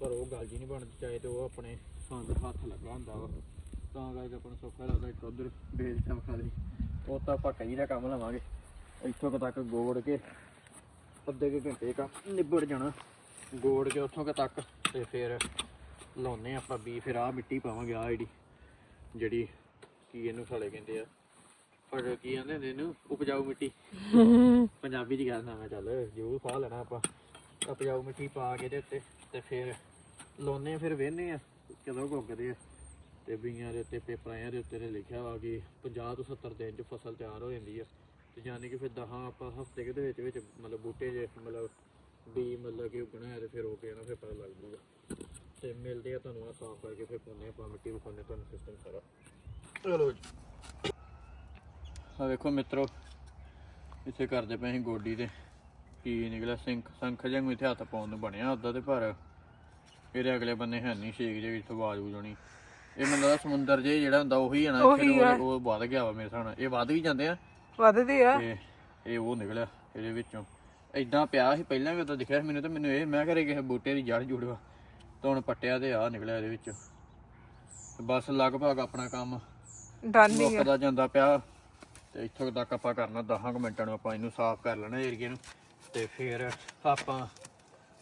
ਪਰ ਉਹ ਗੱਲ ਜੀ ਨਹੀਂ ਬਣਦੀ, ਚਾਹੇ ਤੇ ਉਹ ਆਪਣੇ ਸੰਦ ਹੱਥ ਲੱਗਾ ਹੁੰਦਾ ਵਾ। ਤਾਂ ਕਰਕੇ ਆਪਾਂ ਨੂੰ ਸੌਖਾ ਲੱਗਦਾ, ਇੱਕ ਉਧਰ ਬੇਲ ਚਮਕਾ ਲਈ ਉਹ ਤਾਂ ਆਪਾਂ ਕਹੀ ਦਾ ਕੰਮ ਲਵਾਂਗੇ। ਇੱਥੋਂ ਕੁ ਤੱਕ ਗੋੜ ਕੇ, ਅੱਧੇ ਕੁ ਘੰਟੇ ਕੰਮ ਨਿਬੜ ਜਾਣਾ। ਗੋੜ ਕੇ ਉੱਥੋਂ ਕੁ ਤੱਕ ਤੇ ਫਿਰ ਲਾਉਨੇ ਆਪਾਂ ਵੀ ਫਿਰ ਆਹ ਮਿੱਟੀ ਪਾਵਾਂਗੇ, ਆਹ ਜਿਹੜੀ ਜਿਹੜੀ ਕੀ ਇਹਨੂੰ ਸਾਲੇ ਕਹਿੰਦੇ ਆ। ਪਰ ਕੀ ਕਹਿੰਦੇ ਨੇ ਇਹਨੂੰ? ਉਪਜਾਊ ਮਿੱਟੀ। ਪੰਜਾਬੀ ਚ ਕਹਿੰਦਾ ਮੈਂ, ਚੱਲ ਜ਼ਰੂਰ ਫਾ ਲੈਣਾ ਆਪਾਂ। ਉਪਜਾਊ ਮਿੱਟੀ ਪਾ ਕੇ ਦੇ ਉੱਤੇ ਤੇ ਫਿਰ ਲਾਉਨੇ ਆ, ਫਿਰ ਵੇਹਨੇ ਆ। ਕਦੋਂ ਗੁੱਗਦੇ ਆ। ਤੇ ਬੀਆਂ ਦੇ ਉੱਤੇ ਪੇਪਰਾਂ ਦੇ ਉੱਤੇ ਤੇ ਲਿਖਿਆ ਵਾ ਕਿ 50 ਤੋਂ 70 ਦਿਨ ਚ ਫਸਲ ਤਿਆਰ ਹੋ ਜਾਂਦੀ ਆ। ਤੇ ਯਾਨੀ ਕਿ ਫਿਰ ਦਹਾਂ ਆਪਾਂ ਹਫ਼ਤੇ ਦੇ ਵਿੱਚ ਵਿੱਚ ਮਤਲਬ ਬੂਟੇ ਜੇ ਮਤਲਬ ਬੀ ਮਤਲਬ ਕਿ ਉਗਣਾ ਹੈ ਤੇ ਫਿਰ ਹੋ ਕੇ ਨਾ ਫਿਰ ਪਤਾ ਲੱਗ ਜੂਗਾ। ਤੇ ਮਿਲਦੇ ਆ ਤੁਹਾਨੂੰ ਆ ਸਾਫ਼ ਕਰਕੇ ਫਿਰ ਪਾਉਂਦੇ ਆਪਾਂ ਮਿੱਟੀ ਵਿਖਾਉਂਦੇ ਤੁਹਾਨੂੰ ਸਿਸਟਮ ਸਾਰਾ। ਚਲੋ ਜੀ। ਆ ਵੇਖੋ ਮਿੱਤਰੋ ਇੱਥੇ ਕਰਦੇ ਪਏ ਅਸੀਂ ਗੋਡੀ ਤੇ। ਕੀ ਨਿਕਲਿਆ? ਸਿੰਕ ਸੰਖ ਜੰਗ ਇੱਥੇ ਹੱਥ ਪਾਉਣ ਨੂੰ ਬਣਿਆ ਉਦਾਂ ਤੇ ਪਰ ਇਹਦੇ ਅਗਲੇ ਬੰਨੇ ਹੈ ਨਹੀਂ ਛੇਕ ਜੇ ਇੱਥੇ ਆਵਾਜ਼ ਬੁਝਣੀ ਇਹ ਮੈਨੂੰ ਲੱਗਦਾ ਸਮੁੰਦਰ ਜੇ ਜਿਹੜਾ ਹੁੰਦਾ ਉਹੀ ਹੈ ਨਾ ਇੱਥੇ। ਉਹ ਉਹ ਵੱਧ ਗਿਆ ਵਾ ਮੇਰੇ ਹਿਸਾਬ ਨਾਲ। ਇਹ ਵੱਧ ਵੀ ਜਾਂਦੇ ਆ। ਵੱਧਦੇ ਆ। ਤੇ ਇਹ ਉਹ ਨਿਕਲਿਆ ਇਹਦੇ ਵਿੱਚੋਂ। ਐਦਾਂ ਪਿਆ ਸੀ ਪਹਿਲਾਂ ਵੀ ਉਦੋਂ ਦਿਖਿਆ ਸੀ ਮੈਨੂੰ ਤੇ ਮੈਨੂੰ ਇਹ ਮੈਂ ਘਰੇ ਕਿਸੇ ਬੂਟੇ ਦੀ ਜੜ ਜੁੜਵਾ ਤਾਂ ਹੁਣ ਪੱਟਿਆ ਤੇ ਆ ਨਿਕਲਿਆ ਇਹਦੇ ਵਿੱਚ। ਤੇ ਬਸ ਲਗਭਗ ਆਪਣਾ ਕੰਮ ਡਨ ਹੀ ਆ। ਮੁੱਕਦਾ ਜਾਂਦਾ ਪਿਆ। ਤੇ ਇੱਥੋਂ ਤੱਕ ਆਪਾਂ ਕਰਨਾ 10 ਮਿੰਟਾਂ ਨੂੰ ਆਪਾਂ ਇਹਨੂੰ ਸਾਫ਼ ਕਰ ਲੈਣਾ ਏਰੀਏ ਨੂੰ ਤੇ ਫਿਰ ਆਪਾਂ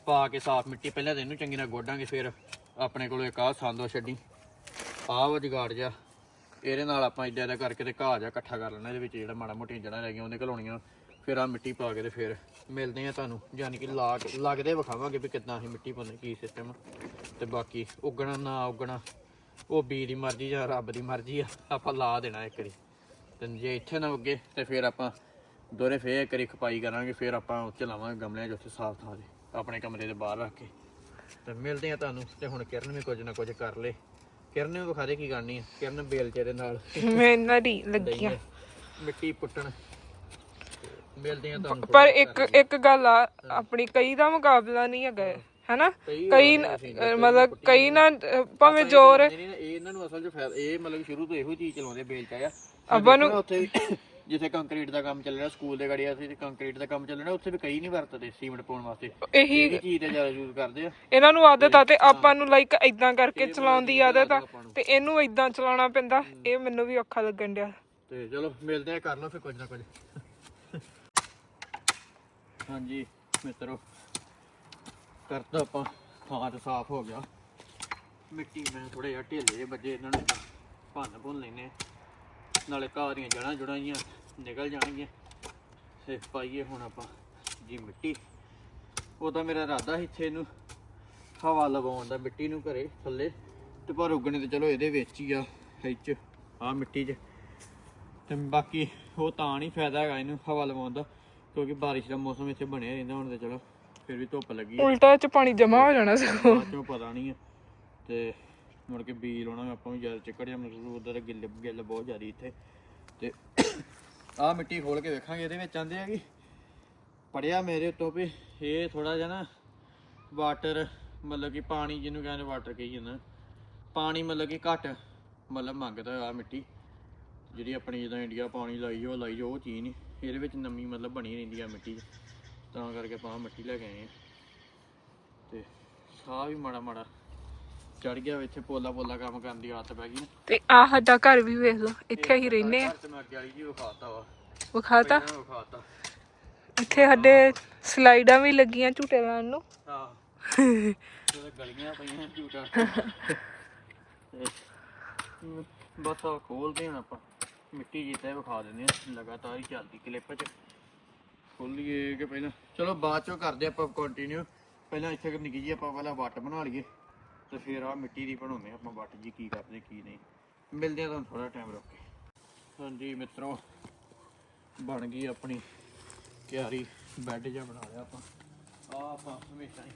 ਪਾ ਕੇ ਸਾਫ਼ ਮਿੱਟੀ ਪਹਿਲਾਂ ਤਾਂ ਇਹਨੂੰ ਚੰਗੀ ਨਾਲ ਗੋਡਾਂਗੇ, ਫਿਰ ਆਪਣੇ ਕੋਲ ਇੱਕ ਆਹ ਸੰਦੋ ਛੱਡੀ। ਆਹ ਵਾ ਜਗਾੜ ਜਾ ਇਹਦੇ ਨਾਲ ਆਪਾਂ ਇਦਾਂ ਇਦਾਂ ਕਰਕੇ ਤੇ ਘਾਹ ਜਾ ਇਕੱਠਾ ਕਰ ਲੈਣਾ ਇਹਦੇ ਵਿੱਚ ਜਿਹੜਾ ਮਾੜਾ ਮੋਟੀਆਂ ਜੜਾਂ ਰਹਿ ਗਈਆਂ ਉਹਦੇ ਘਲਾਉਣੀਆਂ। ਫਿਰ ਆ ਮਿੱਟੀ ਪਾ ਕੇ ਤੇ ਫਿਰ ਮਿਲਦੇ ਆ ਤੁਹਾਨੂੰ, ਯਾਨੀ ਕਿ ਲਾ ਕੇ ਲੱਗਦੇ ਵਿਖਾਵਾਂਗੇ ਵੀ ਕਿੱਦਾਂ ਅਸੀਂ ਮਿੱਟੀ ਪਾਉਂਦੇ, ਕੀ ਸਿਸਟਮ ਤੇ ਬਾਕੀ ਉਗਣਾ ਨਾ ਉਗਣਾ, ਉਹ ਬੀ ਦੀ ਮਰਜ਼ੀ ਜਾਂ ਰੱਬ ਦੀ ਮਰਜ਼ੀ ਆ, ਆਪਾਂ ਲਾ ਦੇਣਾ ਇੱਕ ਵਾਰੀ। ਤੇ ਜੇ ਇੱਥੇ ਨਾ ਉੱਗੇ ਤੇ ਫਿਰ ਆਪਾਂ ਦੋਰੇ ਫੇਰ ਇੱਕ ਵਾਰੀ ਖਪਾਈ ਕਰਾਂਗੇ ਫਿਰ ਆਪਾਂ ਉੱਥੇ ਲਾਵਾਂਗੇ ਗਮਲਿਆਂ 'ਚ ਉੱਥੇ ਸਾਫ਼ ਥਾਂ 'ਤੇ ਆਪਣੇ ਕਮਰੇ ਦੇ ਬਾਹਰ ਰੱਖ ਕੇ। ਤੇ ਮਿਲਦੇ ਆ ਤੁਹਾਨੂੰ ਤੇ ਹੁਣ ਕਿਰਨ ਵੀ ਕੁਝ ਨਾ ਕੁਝ ਕਰ ਲੇ। ਕਿਰਨ ਨੂੰ ਵਿਖਾ ਦੇ ਕੀ ਕਰਨੀ ਆ ਕਿਰਨ ਬੇਲਚੇ ਦੇ ਨਾਲ। ਮੈਂ ਦਈ ਲੱਗੀਆਂ। ਮਿੱਟੀ ਪੁੱਟਣ। ਮਿਲਦੇ ਆ ਤੁਹਾਨੂੰ ਪਰ ਇੱਕ ਇੱਕ ਗੱਲ ਆ ਆਪਣੀ ਕਈ ਦਾ ਮੁਕਾਬਲਾ ਨਹੀਂ ਹੈਗਾ। ਹੈਨਾ? ਕਈ ਅਹ ਮਤਲਬ ਕਈ ਨਾ ਅਹ ਭਾਵੇਂ ਜ਼ੋਰ ਨਹੀਂ ਨਹੀਂ ਇਹ ਇਹਨਾਂ ਨੂੰ ਅਸਲ 'ਚ ਫਾਇਦਾ ਇਹ ਮਤਲਬ ਸ਼ੁਰੂ ਤੋਂ ਇਹੋ ਚੀਜ਼ ਚਲਾਉਂਦੇ ਬੇਲਚਾ ਆ। ਆਪਾਂ ਨੂੰ ਉੱਥੇ ਜਿੱਥੇ ਕੰਕਰੀਟ ਦਾ ਕੰਮ ਚੱਲ ਰਿਹਾ ਸਕੂਲ ਦੇ ਗੜੀਆਂ ਸੀ ਕੰਕਰੀਟ ਦਾ ਕੰਮ ਚੱਲ ਰਿਹਾ ਉੱਥੇ ਵੀ ਕਈ ਨਹੀਂ ਵਰਤਦੇ ਸੀਮੈਂਟ ਪਾਉਣ ਵਾਸਤੇ। ਇਹੀ ਇਹ ਚੀਜ਼ ਤੇ ਜ਼ਿਆਦਾ ਯੂਜ਼ ਕਰਦੇ ਆ। ਇਹਨਾਂ ਨੂੰ ਆਦਤ ਆ ਤੇ ਆਪਾਂ ਨੂੰ ਲਾਈਕ ਇਦਾਂ ਕਰਕੇ ਚਲਾਉਣ ਦੀ ਆਦਤ ਆ ਤੇ ਇਹਨੂੰ ਇਦਾਂ ਚਲਾਉਣਾ ਪੈਂਦਾ ਇਹ ਮੈਨੂੰ ਵੀ ਔਖਾ ਲੱਗਣ ਡਿਆ। ਤੇ ਚਲੋ ਮਿਲਦੇ ਆ ਕਰ ਲਓ ਫਿਰ ਕੁਝ ਨਾ ਕੁਝ। ਹਾਂਜੀ ਮਿੱਤਰੋ। ਕਰਤਾ ਆਪਾਂ ਥਾਂ ਤੇ ਸਾਫ਼ ਹੋ ਗਿਆ। ਮਿੱਟੀ ਮੈਂ ਥੋੜੇ ਜਿਹਾ ਢੇਲੇ ਜਿਹੇ ਵੱਜੇ ਇਹਨਾਂ ਨੂੰ, ਭੰਨ ਭੁੰਨ ਲੈਨੇ ਨਾਲੇ ਘਾਹ ਦੀਆਂ ਜੜਾਂ ਜੁੜਾਂ ਜੀਆਂ ਨਿਕਲ ਜਾਣਗੀਆਂ। ਤੇ ਪਾਈਏ ਹੁਣ ਆਪਾਂ ਜੀ ਮਿੱਟੀ। ਉਹ ਤਾਂ ਮੇਰਾ ਇਰਾਦਾ ਸੀ ਇੱਥੇ ਇਹਨੂੰ ਹਵਾ ਲਵਾਉਣ ਦਾ, ਮਿੱਟੀ ਨੂੰ ਘਰੇ, ਥੱਲੇ। ਤੇ ਪਰ ਉਗਣੇ ਤੇ ਚਲੋ ਇਹਦੇ ਵਿੱਚ ਹੀ ਆ ਇੱਚ ਆ ਮਿੱਟੀ 'ਚ। ਤੇ ਬਾਕੀ ਉਹ ਤਾਂ ਨਹੀਂ ਫਾਇਦਾ ਹੈਗਾ ਇਹਨੂੰ ਹਵਾ ਲਵਾਉਣ ਦਾ, ਕਿਉਂਕਿ ਬਾਰਿਸ਼ ਦਾ ਮੌਸਮ ਇੱਥੇ ਬਣਿਆ ਰਹਿੰਦਾ ਹੁਣ ਤੇ ਚਲੋ। ਫਿਰ ਵੀ ਧੁੱਪ ਲੱਗੀ ਉਲਟਾ ਚ ਪਾਣੀ ਜਮਾ ਹੋ ਜਾਣਾ ਸਗੋਂ। ਬਾਅਦ ਚੋਂ ਪਤਾ ਨਹੀਂ ਹੈ ਤੇ ਮੁੜ ਕੇ ਬੀਜ ਲਾਉਣਾ ਆਪਾਂ ਵੀ ਜ਼ਿਆਦਾ ਚਿੱਕੜ ਜਾਂ ਮਤਲਬ ਉਧਰ ਗਿੱਲ ਗਿੱਲ ਬਹੁਤ ਜ਼ਿਆਦਾ ਇੱਥੇ। ਤੇ ਆਹ ਮਿੱਟੀ ਖੋਲ ਕੇ ਵੇਖਾਂਗੇ ਇਹਦੇ ਵਿੱਚ ਆਂਦੇ ਆ ਕਿ ਪੜਿਆ ਮੇਰੇ ਉੱਤੋਂ ਵੀ ਇਹ ਥੋੜਾ ਜਿਹਾ ਨਾ ਵਾਟਰ ਮਤਲਬ ਕਿ ਪਾਣੀ ਜਿਹਨੂੰ ਕਹਿੰਦੇ ਵਾਟਰ ਕਹੀ ਜਾਂਦਾ। ਪਾਣੀ ਮਤਲਬ ਕਿ ਘੱਟ ਮਤਲਬ ਮੰਗਦਾ ਆ ਮਿੱਟੀ। ਜਿਹੜੀ ਆਪਣੀ ਜਿੱਦਾਂ ਇੰਡੀਆ ਪਾਣੀ ਲਾਈ ਜੋ ਲਾਈ ਜੋ ਉਹ ਚੀਜ਼ ਨਹੀਂ ਇਹਦੇ ਵਿੱਚ ਨਮੀ ਮਤਲਬ ਬਣੀ ਰਹਿੰਦੀ ਆ ਮਿੱਟੀ 'ਚ। ਤਾਂ ਕਰਕੇ ਆਪਾਂ ਆਹ ਮਿੱਟੀ ਲੈ ਕੇ ਆਏ ਆ। ਤੇ ਸਾਹ ਵੀ ਮਾੜਾ ਮਾੜਾ ਚੜ ਗਿਆ ਇੱਥੇ ਪੋਲਾ ਪੋਲਾ ਕੰਮ ਕਰਨ ਦੀ ਆਦਤ ਪੈ ਗਈ ਨਾ। ਤੇ ਆ ਸਾਡਾ ਘਰ ਵੀ ਵੇਖ ਲਓ ਇੱਥੇ ਹੀ ਰਹਿੰਦੇ ਆ। ਘਰ ਤੇ ਮੈਂ ਅੱਗੇ ਵਾਲੀ ਜੀ ਵਿਖਾਤਾ ਵਾ। ਵਿਖਾਤਾ? ਪਹਿਲਾਂ ਵਿਖਾਤਾ। ਇੱਥੇ ਸਾਡੇ ਸਲਾਈਡਾਂ ਵੀ ਲੱਗੀਆਂ ਝੂਟੇ ਲਾਉਣ ਨੂੰ। ਹਾਂ। ਗਲੀਆਂ ਪਈਆਂ ਝੂਟਾ। ਬਸ ਆ ਖੋਲਦੇ ਆਪਾਂ। ਮਿੱਟੀ ਜਿੱਤੇ ਵਿਖਾ ਦਿੰਦੇ ਆ ਲਗਾਤਾਰ ਹੀ ਚੱਲਦੀ ਕਲਿੱਪ ਚ। ਖੋਲੀਏ ਕਿ ਪਹਿਲਾਂ। ਚਲੋ ਬਾਅਦ ਚੋਂ ਕਰਦੇ ਆਪਾਂ ਕੰਟੀਨਿਊ ਪਹਿਲਾਂ ਇੱਥੇ ਕਿ ਨਿੱਕੀ ਜੀ ਆਪਾਂ ਪਹਿਲਾਂ ਵੱਟ ਬਣਾ ਲਈਏ, ਤੇ ਫਿਰ ਆ ਮਿੱਟੀ ਦੀ ਬਣਾਉਂਦੇ ਆ ਆਪਾਂ ਵੱਟ ਜੀ ਕੀ ਕਰਦੇ, ਕੀ ਨਹੀਂ। ਮਿਲਦੇ ਆ ਤੁਹਾਨੂੰ ਥੋੜਾ ਟਾਈਮ ਰੁਕ ਕੇ। ਹਾਂਜੀ ਮਿੱਤਰੋ, ਬਣ ਗਈ ਆਪਣੀ ਕਿਆਰੀ ਬੈੱਡ ਜਿਹਾ ਬਣਾ ਲਿਆ ਆਪਾਂ। ਆ ਆਪਾਂ ਹਮੇਸ਼ਾ ਹੀ।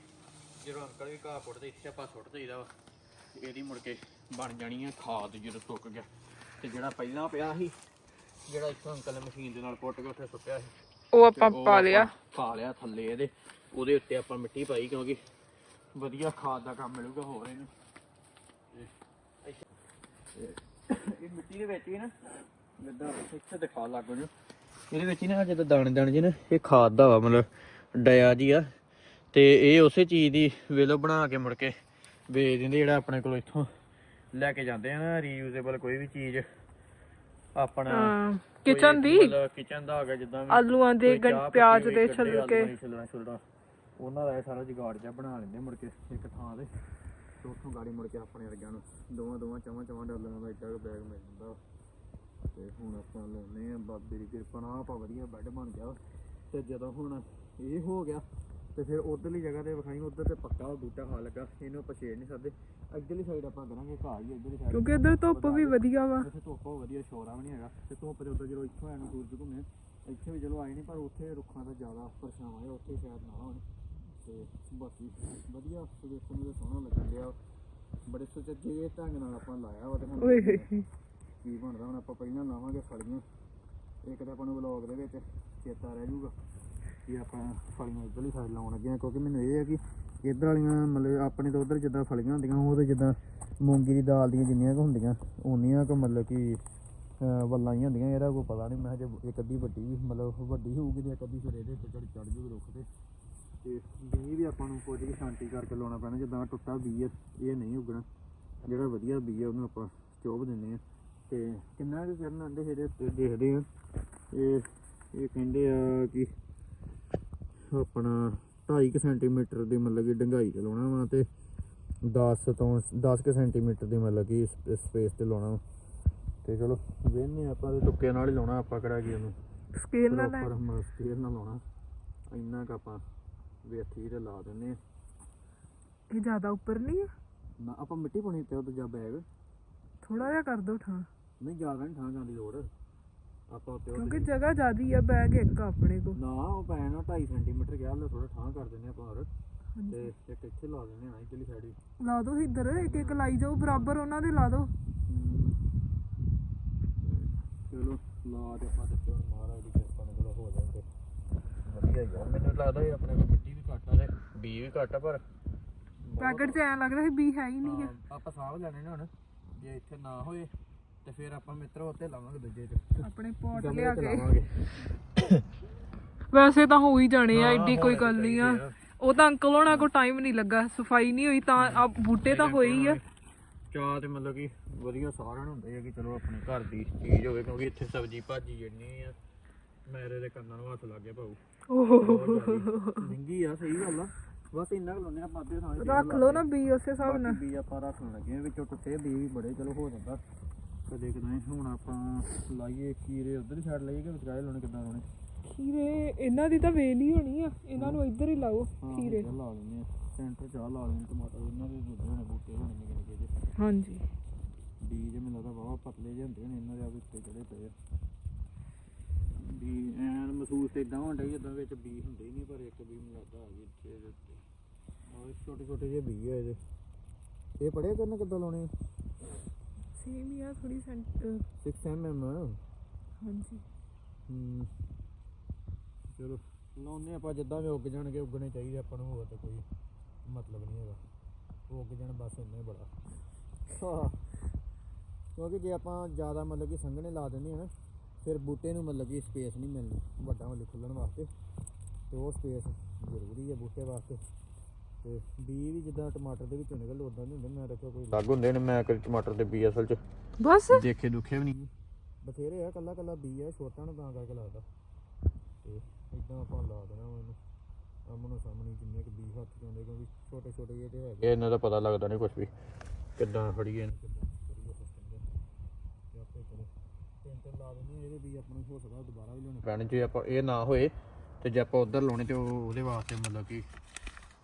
ਜਦੋਂ ਅੰਕਲ ਵੀ ਘਾਹ ਪੁੱਟਦੇ, ਇੱਥੇ ਆਪਾਂ ਸੁੱਟ ਦਈਦਾ ਵਾ। ਇਹਦੀ ਮੁੜ ਕੇ ਬਣ ਜਾਣੀ ਆ ਖਾਦ ਜਦੋਂ ਸੁੱਕ ਗਿਆ। ਤੇ ਜਿਹੜਾ ਪਹਿਲਾਂ ਪਿਆ ਸੀ, ਜਿਹੜਾ ਇੱਥੋਂ ਅੰਕਲ ਨੇ ਮਸ਼ੀਨ ਦੇ ਨਾਲ ਪੁੱਟ ਕੇ ਉੱਥੇ ਸੁੱਟਿਆ ਸੀ ਉਹ ਤੇ ਆਪਾਂ ਉਹ ਪਾ ਲਿਆ। ਆਪਾਂ ਪਾ ਲਿਆ ਥੱਲੇ ਇਹਦੇ। ਉਹਦੇ ਉੱਤੇ ਆਪਾਂ ਮਿੱਟੀ ਪਾਈ ਕਿਉਂਕਿ ਵਧੀਆ ਖਾਦ ਦਾ ਕੰਮ ਮਿਲੂਗਾ ਹੋਰ ਇਹਨੂੰ। ਤੇ ਮਿੱਟੀ ਦੇ ਵਿੱਚ ਹੀ ਨਾ ਜਿੱਦਾਂ ਇੱਥੇ ਦਿਖਾ ਲੱਗੋ ਜੀ ਇਹਦੇ ਵਿੱਚ ਹੀ ਨਾ ਜਦੋਂ ਦਾਣੇ ਦਾਣੇ ਜੀ ਨਾ ਇਹ ਖਾਦ ਦਾ ਵਾ ਮਤਲਬ ਡਾਇਆ ਜੀ ਆ। ਤੇ ਇਹ ਉਸੇ ਚੀਜ਼ ਦੀ ਵੇਲੋ ਬਣਾ ਕੇ ਮੁੜ ਕੇ ਵੇਚ ਦਿੰਦੇ ਜਿਹੜਾ ਆਪਣੇ ਕੋਲ ਇੱਥੋਂ ਲੈ ਕੇ ਜਾਂਦੇ ਆ ਨਾ ਰੀਯੂਜ਼ੇਬਲ ਕੋਈ ਵੀ ਚੀਜ਼। ਆਪਣਾ ਹਾਂ ਕਿਚਨ ਦੀ। ਕਿਚਨ ਦਾ ਗਿਆ ਜਿੱਦਾਂ ਵੀ ਆਲੂਆਂ ਦੇ ਕੋਈ ਗੰ- ਚਾਹ ਪਿਆਜ਼ ਦੇ ਕੱਢੇ ਛਿਲਕੇ। ਆਲੂਆਂ ਦੀ ਛਿਲਣਾ ਛੁਲਣਾ। ਉਹਨਾਂ ਦਾ ਇਹ ਸਾਰਾ ਜੁਗਾੜ ਜਿਹਾ ਬਣਾ ਲੈਂਦੇ ਮੁੜ ਕੇ ਇੱਕ ਥਾਂ ਤੇ। ਤੇ ਉੱਥੋਂ ਗਾੜੀ ਮੁੜ ਕੇ ਆਪਣੇ ਵਰਗਿਆਂ ਨੂੰ ਦੋਵਾਂ ਦੋਵਾਂ ਚਵਾਂ ਚਵਾਂ ਡਾਲਰਾਂ ਦਾ ਇੱਡਾ ਕੁ ਬੈਗ ਮਿਲ ਜਾਂਦਾ। ਤੇ ਹੁਣ ਆਪਾਂ ਲਾਉਨੇ ਆ ਬਾਬੇ ਦੀ ਕਿਰਪਾ ਨਾਲ ਆਪਾਂ ਵਧੀਆ ਬੈੱਡ ਬਣ ਗਿਆ। ਤੇ ਜਦੋਂ ਹੁਣ ਇਹ ਹੋ ਗਿਆ ਤੇ ਫਿਰ ਉਧਰਲੀ ਜਗ੍ਹਾ ਤੇ ਵਿਖਾਈ ਉਧਰ ਤੇ ਪੱਕਾ ਬੂਟਾ ਖਾ ਲੱਗਾ। ਇਹਨੂੰ ਆਪਾਂ ਛੇੜ ਨਹੀਂ ਸਕਦੇ। ਸਾਈਡ ਆਪਾਂ ਕਰਾਂਗੇ ਘਾਹ ਹੀ ਇੱਧਰਲੀ ਸਾਈਡ ਕਿਉਂਕਿ ਇੱਧਰ ਧੁੱਪ ਵੀ ਵਧੀਆ ਵਾ। ਧੁੱਪ ਬਹੁਤ ਵਧੀਆ ਸ਼ੋਰਾ ਵੀ ਨਹੀਂ ਹੈਗਾ। ਤੇ ਧੁੱਪ ਦੇ ਉੱਤੇ ਜਦੋਂ ਇੱਥੋਂ ਨੂੰ ਸੂਰਜ ਘੁੰਮੇ ਇੱਥੇ ਵੀ ਚਲੋ ਆਏ ਨਹੀਂ ਪਰ ਉੱਥੇ ਰੁੱਖਾਂ ਦਾ ਜ਼ਿਆਦਾ ਪਰਛਾਵਾਂ ਹੈ ਉੱਥੇ ਸ਼ਾਇਦ ਨਾ ਹੋਣ ਤੇ ਬਾਕੀ ਵਧੀਆ ਵੇਖਣ ਨੂੰ ਤਾਂ ਸੋਹਣਾ ਲੱਗਣ ਡਿਆ। ਬੜੇ ਸੁਚੱਜੇ ਢੰਗ ਨਾਲ ਆਪਾਂ ਲਾਇਆ ਵਾ ਤੇ ਹੁਣ ਓਏ ਹੋਏ ਕੀ ਬਣਦਾ ਹੁਣ ਆਪਾਂ ਪਹਿਲਾਂ ਲਾਵਾਂਗੇ ਫਲੀਆਂ। ਇੱਕ ਤਾਂ ਆਪਾਂ ਨੂੰ ਵਲੌਗ ਦੇ ਵਿੱਚ ਚੇਤਾ ਰਹਿ ਜਾਊਗਾ ਕਿ ਆਪਾਂ ਫਲੀਆਂ ਇੱਧਰਲੀ ਸਾਈਡ ਲਾਉਣ ਲੱਗੇ ਹਾਂ ਕਿਉਂਕਿ ਮੈਨੂੰ ਇਹ ਹੈ ਕਿ ਇੱਧਰ ਵਾਲੀਆਂ ਮਤਲਬ ਆਪਣੇ ਤੋਂ ਉਧਰ ਜਿੱਦਾਂ ਫਲੀਆਂ ਹੁੰਦੀਆਂ ਉਹ ਤੇ ਜਿੱਦਾਂ ਮੂੰਗੀ ਦੀ ਦਾਲ ਦੀਆਂ ਜਿੰਨੀਆਂ ਕੁ ਹੁੰਦੀਆਂ ਉਨੀਆਂ ਕੁ ਮਤਲਬ ਕਿ ਵੱਲਾਂ ਹੀ ਹੁੰਦੀਆਂ ਇਹਦਾ ਕੋਈ ਪਤਾ ਨਹੀਂ ਮੈਂ ਜੇ ਇੱਕ ਅੱਧੀ ਵੱਡੀ ਵੀ ਮਤਲਬ ਵੱਡੀ ਹੋਊਗੀ ਤੇ ਇੱਕ ਅੱਧੀ ਫਿਰ ਇਹਦੇ ਉੱਤੇ ਚੜ ਚੜ ਜੂ ਰੁੱਖ ਤੇ। ਤੇ ਬੀਜ ਵੀ ਆਪਾਂ ਨੂੰ ਕੁਝ ਕੁ ਸ਼ਾਂਤੀ ਕਰਕੇ ਲਾਉਣਾ ਪੈਣਾ ਜਿੱਦਾਂ ਟੁੱਟਾ ਬੀਜ ਹੈ, ਇਹ ਨਹੀਂ ਉਗਣਾ। ਜਿਹੜਾ ਵਧੀਆ ਬੀਜ ਹੈ ਉਹਨੂੰ ਆਪਾਂ ਚੋਬ ਦਿੰਦੇ ਆ ਤੇ ਕਿੰਨਾ ਕੁ ਕਰਨ ਆਂਦੇ ਇਹਦੇ ਉੱਤੇ ਦੇਖਦੇ ਆ ਇਹ ਇਹ ਕਹਿੰਦੇ ਆ ਕਿ ਆਪਣਾ 2.5 ਸੈਂਟੀਮੀਟਰ ਦੀ ਮਤਲਬ ਕਿ ਡੰਗਾਈ ਤੇ ਲਾਉਣਾ ਵਾ ਤੇ 10 ਤੋਂ 10 ਕੁ ਸੈਂਟੀਮੀਟਰ ਦੀ ਮਤਲਬ ਕਿ ਸਪੇਸ ਤੇ ਲਾਉਣਾ ਤੇ ਚਲੋ ਵੇਖਨੇ ਆਪਾਂ ਤੁੱਕੇ ਨਾਲ ਹੀ ਲਾਉਣਾ ਆਪਾਂ ਕਿਹੜਾ ਕੀ ਉਹਨੂੰ ਸਕੇਲ ਨਾਲ ਮਤਲਬ ਸਕੇਲ ਨਾਲ ਲਾਉਣਾ। ਇੰਨਾ ਕੁ ਆਪਾਂ ਵੇਥੀ ਤੇ ਲਾ ਦਿੰਨੇ ਆ। ਇਹ ਜ਼ਿਆਦਾ ਉੱਪਰ ਨਹੀਂ ਨਾ ਆਪਾਂ ਮਿੱਟੀ ਪਾਉਣੀ ਤੇ ਉਹ ਦੂਜਾ ਬੈਗ ਥੋੜਾ ਜਿਹਾ ਕਰ ਦੋ ਠਾਂ ਨਹੀਂ ਜ਼ਿਆਦਾ ਨਹੀਂ ਠਾਂ ਜਾਂਦੀ ਲੋੜ। ਆਪਾਂ ਉਹ ਕਿਉਂਕਿ ਜਗ੍ਹਾ ਜ਼ਿਆਦੀ ਆ ਬੈਗ ਇੱਕ ਆ ਆਪਣੇ ਕੋ ਨਾ ਉਹ ਪੈਣ 2.5 ਸੈਂਟੀਮੀਟਰ ਗਿਆ ਲੈ ਥੋੜਾ ਠਾਂ ਕਰ ਦਿੰਨੇ ਆਪਾਂ ਹੋਰ। ਤੇ ਇੱਕ ਇੱਥੇ ਲਾ ਦਿੰਨੇ ਆ ਇੱਧਰਲੀ ਸਾਈਡ ਵੀ। ਲਾ ਦੋ ਇੱਧਰ ਇੱਕ ਇੱਕ ਲਾਈ ਜਾਓ ਬਰਾਬਰ ਉਹਨਾਂ ਦੇ ਲਾ ਦੋ। ਚਲੋ ਲਾ ਤੇ ਆਪਾਂ ਦੇਖੋ ਮਹਾਰਾਜ ਦੀ ਕਿਰਪਾ ਨਾਲ ਚਲੋ ਹੋ ਜਾਂਦੇ ਵਧੀਆ ਯਾਰ ਮੈਨੂੰ ਲੱਗਦਾ ਇਹ ਆਪਣੇ ਕੋਲ ਮਿੱਟੀ ਵੀ ਘੱਟ ਆ ਤੇ ਬੀ ਵੀ ਘੱਟ ਆ ਪਰ ਪੈਕਟ 'ਚ ਐਂ ਲੱਗਦਾ ਸੀ ਬੀ ਹੈ ਹੀ ਨਹੀਂ ਹੈ ਹਾਂ, ਆਪਾਂ ਸਾਂਭ ਲੈਣੇ ਨੇ ਹੁਣ ਜੇ ਇੱਥੇ ਨਾ ਹੋਏ। ਤੇ ਫਿਰ ਆਪਾਂ ਮਿੱਤਰੋ ਉੱਤੇ ਲਾਵਾਂਗੇ ਦੂਜੇ ਚ। ਆਪਣੇ ਪੋਟ ਗਮਲੇ ਲਿਆ ਚ ਕੇ। ਲਾਵਾਂਗੇ। ਵੈਸੇ ਤਾਂ ਹੋ ਹੀ ਜਾਣੇ ਆ ਹਾਂ, ਐਡੀ ਕੋਈ ਹੋਣੇ ਗੱਲ ਨਹੀਂ ਆ। ਚਾਹੀਦੇ ਆ। ਉਹ ਤਾਂ ਅੰਕਲ ਹੋਣਾ ਕੋ ਟਾਈਮ ਨਹੀਂ ਲੱਗਾ ਸਫ਼ਾਈ ਨਹੀਂ ਹੋਈ ਤਾਂ ਆ ਬੂਟੇ ਤਾਂ ਹੋਏ ਹੀ ਆ। ਚਾਹ ਤੇ ਮਤਲਬ ਕਿ ਵਧੀਆ ਸਾਰਿਆਂ ਨੂੰ ਹੁੰਦੇ ਆ ਕਿ ਚਲੋ ਆਪਣੇ ਘਰ ਦੀ ਚੀਜ਼ ਹੋਵੇ ਕਿਉਂਕਿ ਇੱਥੇ ਸਬਜ਼ੀ ਭਾਜੀ ਜੰਨੀ ਆ। ਮੇਰੇ ਦੇ ਕੰਨਾਂ ਨੂੰ ਹੱਥ ਲੱਗ ਗਿਆ ਭਾਊ। ਮਹਿੰਗੀ ਆ ਸਹੀ ਗੱਲ ਆ। ਬਸ ਇੰਨਾ ਕੁ ਆਪਾਂ ਅੱਧੇ ਥਾਂ 'ਚ ਰੱਖ ਲਓ ਨਾ ਬੀ ਉਸੇ ਹਿਸਾਬ ਨਾਲ। ਵੀ ਆਪਾਂ ਰੱਖਣ ਲੱਗੇ ਆ, ਵਿੱਚੋਂ ਟੁੱਟੇ ਬੀ ਵੀ ਬੜੇ ਚਲੋ ਹੋ ਜਾਂਦਾ। ਤੇ ਦੇਖਦੇ ਹਾਂ ਹੁਣ ਆਪਾਂ ਲਾਈਏ ਖੀਰੇ ਉਧਰ ਹੀ ਛੱਡ ਲਈਏ ਕਿ ਵਿਚਾਰੇ ਲਾਉਣੇ ਕਿੱਦਾਂ ਲਾਉਣੇ? ਖੀਰੇ ਇਹਨਾਂ ਦੀ ਤਾਂ ਵੇਲ ਹੀ ਹੋਣੀ ਆ। ਇਹਨਾਂ ਨੂੰ ਇੱਧਰ ਹੀ ਲਾਓ ਹਾਂ, ਖੀਰੇ। ਲਾ ਲੈਂਦੇ ਆ ਸੈਂਟਰ ਚਾਹ ਲਾ ਲੈਂਦੇ ਟਮਾਟਰ ਇਹਨਾਂ ਦੇ ਦੂਜੇ ਹੋਣੇ ਬੂਟੇ ਹੋਣੇ ਨਿੱਕੇ ਨਿੱਕੇ ਜਿਹੇ। ਹਾਂਜੀ। ਬੀਜ ਮੈਨੂੰ ਲੱਗਦਾ ਵਾਵਾ ਪਤਲੇ ਜਿਹੇ ਹੁੰਦੇ ਨੇ ਇਹਨਾਂ ਦੇ ਆ ਉੱਤੇ ਜਿਹੜੇ ਪਏ ਆ। ਵੀ ਐਨ ਮਹਿਸੂਸ ਤੇ ਇਦਾਂ ਹੁੰਦਾ ਜਿੱਦਾਂ ਵਿੱਚ ਬੀ ਹੁੰਦੇ ਹੀ ਨਹੀਂ ਪਰ ਇੱਕ ਬੀ ਮੈਨੂੰ ਲੱਗਦਾ ਆ ਗਈ ਇੱਥੇ ਇਹਦੇ ਉੱਤੇ। ਆਹ ਛੋਟੇ ਛੋਟੇ ਜਿਹੇ ਬੀ ਆ ਇਹਦੇ। ਇਹ ਪੜਿਆ ਕਰਨ ਕਿੱਦਾਂ ਲਾਉਣੇ ਸੇਮ ਹੀ ਆ ਥੋੜੀ ਸੈਂਟ 6 mm ਹਾਂਜੀ ਹੂੰ ਚਲੋ ਲਾਉਨੇ ਆਪਾਂ ਜਿੱਦਾਂ ਵੀ ਉੱਗ ਜਾਣਗੇ ਉੱਗਣੇ ਚਾਹੀਦੇ ਆਪਾਂ ਨੂੰ ਹੋਰ ਤਾਂ ਕੋਈ ਮਤਲਬ ਨਹੀਂ ਹੈਗਾ ਉਹ ਉੱਗ ਜਾਣ ਬਸ ਇੰਨਾ ਹੀ ਬੜਾ ਹਾਂ ਕਿਉਂਕਿ ਜੇ ਆਪਾਂ ਜ਼ਿਆਦਾ ਮਤਲਬ ਕਿ ਸੰਘਣੇ ਲਾ ਦਿੰਦੇ ਹਾਂ ਨਾ ਫਿਰ ਬੂਟੇ ਨੂੰ ਮਤਲਬ ਕਿ ਸਪੇਸ ਨਹੀਂ ਮਿਲਣੀ ਵੱਡਾ ਮਤਲਬ ਖੁੱਲਣ ਵਾਸਤੇ ਤੇ ਉਹ ਸਪੇਸ ਜ਼ਰੂਰੀ ਹੈ ਬੂਟੇ ਵਾਸਤੇ ਤੇ ਬੀ ਵੀ ਜਿੱਦਾਂ ਟਮਾਟਰ ਦੇ ਵਿੱਚੋਂ ਨਿਕਲ ਉਦਾਂ ਦੇ ਹੁੰਦੇ ਮੈਂ ਰੱਖਿਆ ਕੋਈ ਲੱਗ ਹੁੰਦੇ ਨੇ ਮੈਂ ਕਦੇ ਟਮਾਟਰ ਦੇ ਬੀ ਅਸਲ 'ਚ ਬਸ। ਦੇਖੇ ਦੁਖੇ ਵੀ ਨਹੀਂ। ਬਥੇਰੇ ਆ ਕੱਲਾ ਕੱਲਾ ਬੀ ਆ ਛੋਟਾ ਨੂੰ ਤਾਂ ਕਰਕੇ ਲੱਗਦਾ। ਤੇ ਇਦਾਂ ਆਪਾਂ ਲਾ ਦੇਣਾ ਵਾ ਇਹਨੂੰ ਆਮਣੋ ਸਾਹਮਣੇ ਜਿੰਨੇ ਕੁ ਬੀ ਹੱਥ ਚ ਆਉਂਦੇ ਕਿਉਂਕਿ ਛੋਟੇ ਛੋਟੇ ਜਿਹੇ ਤੇ ਹੈਗੇ। ਇਹਨਾਂ ਦਾ ਪਤਾ ਲੱਗਦਾ ਨਹੀਂ ਕੁਝ ਵੀ ਕਿੱਦਾਂ ਫੜੀਏ ਇਹਨੂੰ। ਕਿੱਦਾਂ ਕਰੀਏ ਸਿਸਟਮ ਦੇ ਤੇ ਆਪੇ ਚਲੋ ਤਿੰਨ ਤਿੰਨ ਲਾ ਦਿੰਦੇ ਆ, ਇਹਦੇ ਵੀ ਆਪਾਂ ਨੂੰ ਹੋ ਸਕਦਾ ਦੁਬਾਰਾ ਵੀ ਲਿਆਉਣੇ। ਪੈਣ ਜੇ ਆਪਾਂ ਇਹ ਨਾ ਹੋਏ ਤੇ ਜੇ ਆਪਾਂ ਉਧਰ ਲਾਉਣੇ ਤੇ ਉਹ ਉਹਦੇ ਵਾਸਤੇ ਮਤਲਬ ਕਿ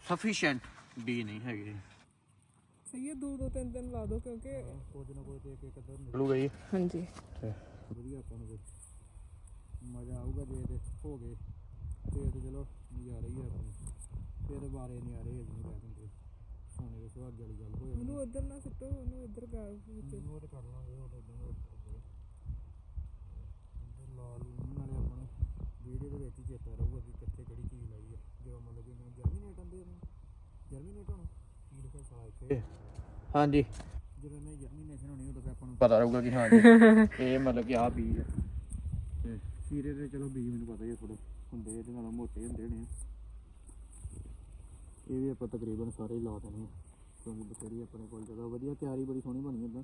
ਸਫੀਸ਼ੀਐਂਟ ਬੀ ਨਹੀਂ ਹੈਗੇ। ਸਹੀ ਹੈ ਦੋ ਦੋ ਤਿੰਨ ਤਿੰਨ ਲਾ ਦਿਓ ਕਿਉਂਕਿ ਕੁਝ ਨਾ ਕੋਈ ਤੇ ਇੱਕ ਇੱਕ ਅੱਧਾ ਨਿਕਲੂਗਾ ਜੀ ਹਾਂਜੀ। ਵਧੀਆ ਆਪਾਂ ਨੂੰ ਮਜ਼ਾ ਆਊਗਾ ਜੇ ਤੇ ਹੋ ਗਏ। ਤੇ ਤੇ ਚਲੋ ਨਜ਼ਾਰਾ ਹੀ ਆ ਆਪਾਂ ਨੂੰ ਫਿਰ ਬਾਰੇ ਨਜ਼ਾਰੇ ਹੀ ਨਹੀਂ ਰਹਿ ਜਾਂਦੇ ਸੋਨੇ ਦੇ ਸੁਹਾਗ ਵਾਲੀ ਗੱਲ ਹੋਏ। ਉਹਨੂੰ ਉਧਰ ਨਾ ਸਿੱਟੋ ਉਹਨੂੰ ਇੱਧਰ ਗਾ ਵਿੱਚ। ਉਹ ਤੇ ਕਰ ਲਾਂਗੇ ਉਹ ਤਾਂ ਇਦਾਂ ਇੱਧਰ ਲਾ ਲੂ ਨਾਲੇ ਆਪਾਂ ਨੂੰ ਵੀਡੀਓ ਦੇ ਵਿੱਚ ਚੇਤਾ ਰਹੂਗਾ ਕਿ ਕਿੱਥੇ ਕਿਹੜੀ ਚੀਜ਼ ਲਾਈ ਹੈ ਜਦੋਂ ਮਤਲਬ ਕਿ ਇਹਨਾਂ ਜਰਮੀਨੇਟ ਹੁੰਦੇ ਨੇ ਜਰਮੀਨੇਟ ਹੋਣਾ ਕੀ ਲਿਖਿਆ ਸਾ ਇੱਥੇ ਹਾਂਜੀ। ਜਦੋਂ ਇਹਨਾਂ ਜਰਮੀਨੇਸ਼ਨ ਹੋਣੀ ਉਦੋਂ ਫਿਰ ਆਪਾਂ ਨੂੰ ਪਤਾ ਰਹੂਗਾ ਕਿ ਹਾਂ ਜੀ। ਇਹ ਮਤਲਬ ਕਿ ਆਹ ਬੀਜ ਹੈ ਤੇ ਖੀਰੇ ਦੇ ਚਲੋ ਬੀਜ ਮੈਨੂੰ ਪਤਾ ਹੀ ਆ ਥੋੜੇ ਹੁੰਦੇ ਇਹਦੇ ਨਾਲੋਂ ਮੋਟੇ ਹੁੰਦੇ ਨੇ ਇਹ ਵੀ ਆਪਾਂ ਤਕਰੀਬਨ ਸਾਰੇ ਹੀ ਲਾ ਦੇਣੇ ਆ। ਕਿਉਂਕਿ ਬਥੇਰੀ ਆਪਣੇ ਕੋਲ ਜਗ੍ਹਾ ਵਧੀਆ ਤਿਆਰੀ ਬੜੀ ਸੋਹਣੀ ਬਣੀ ਏਦਾਂ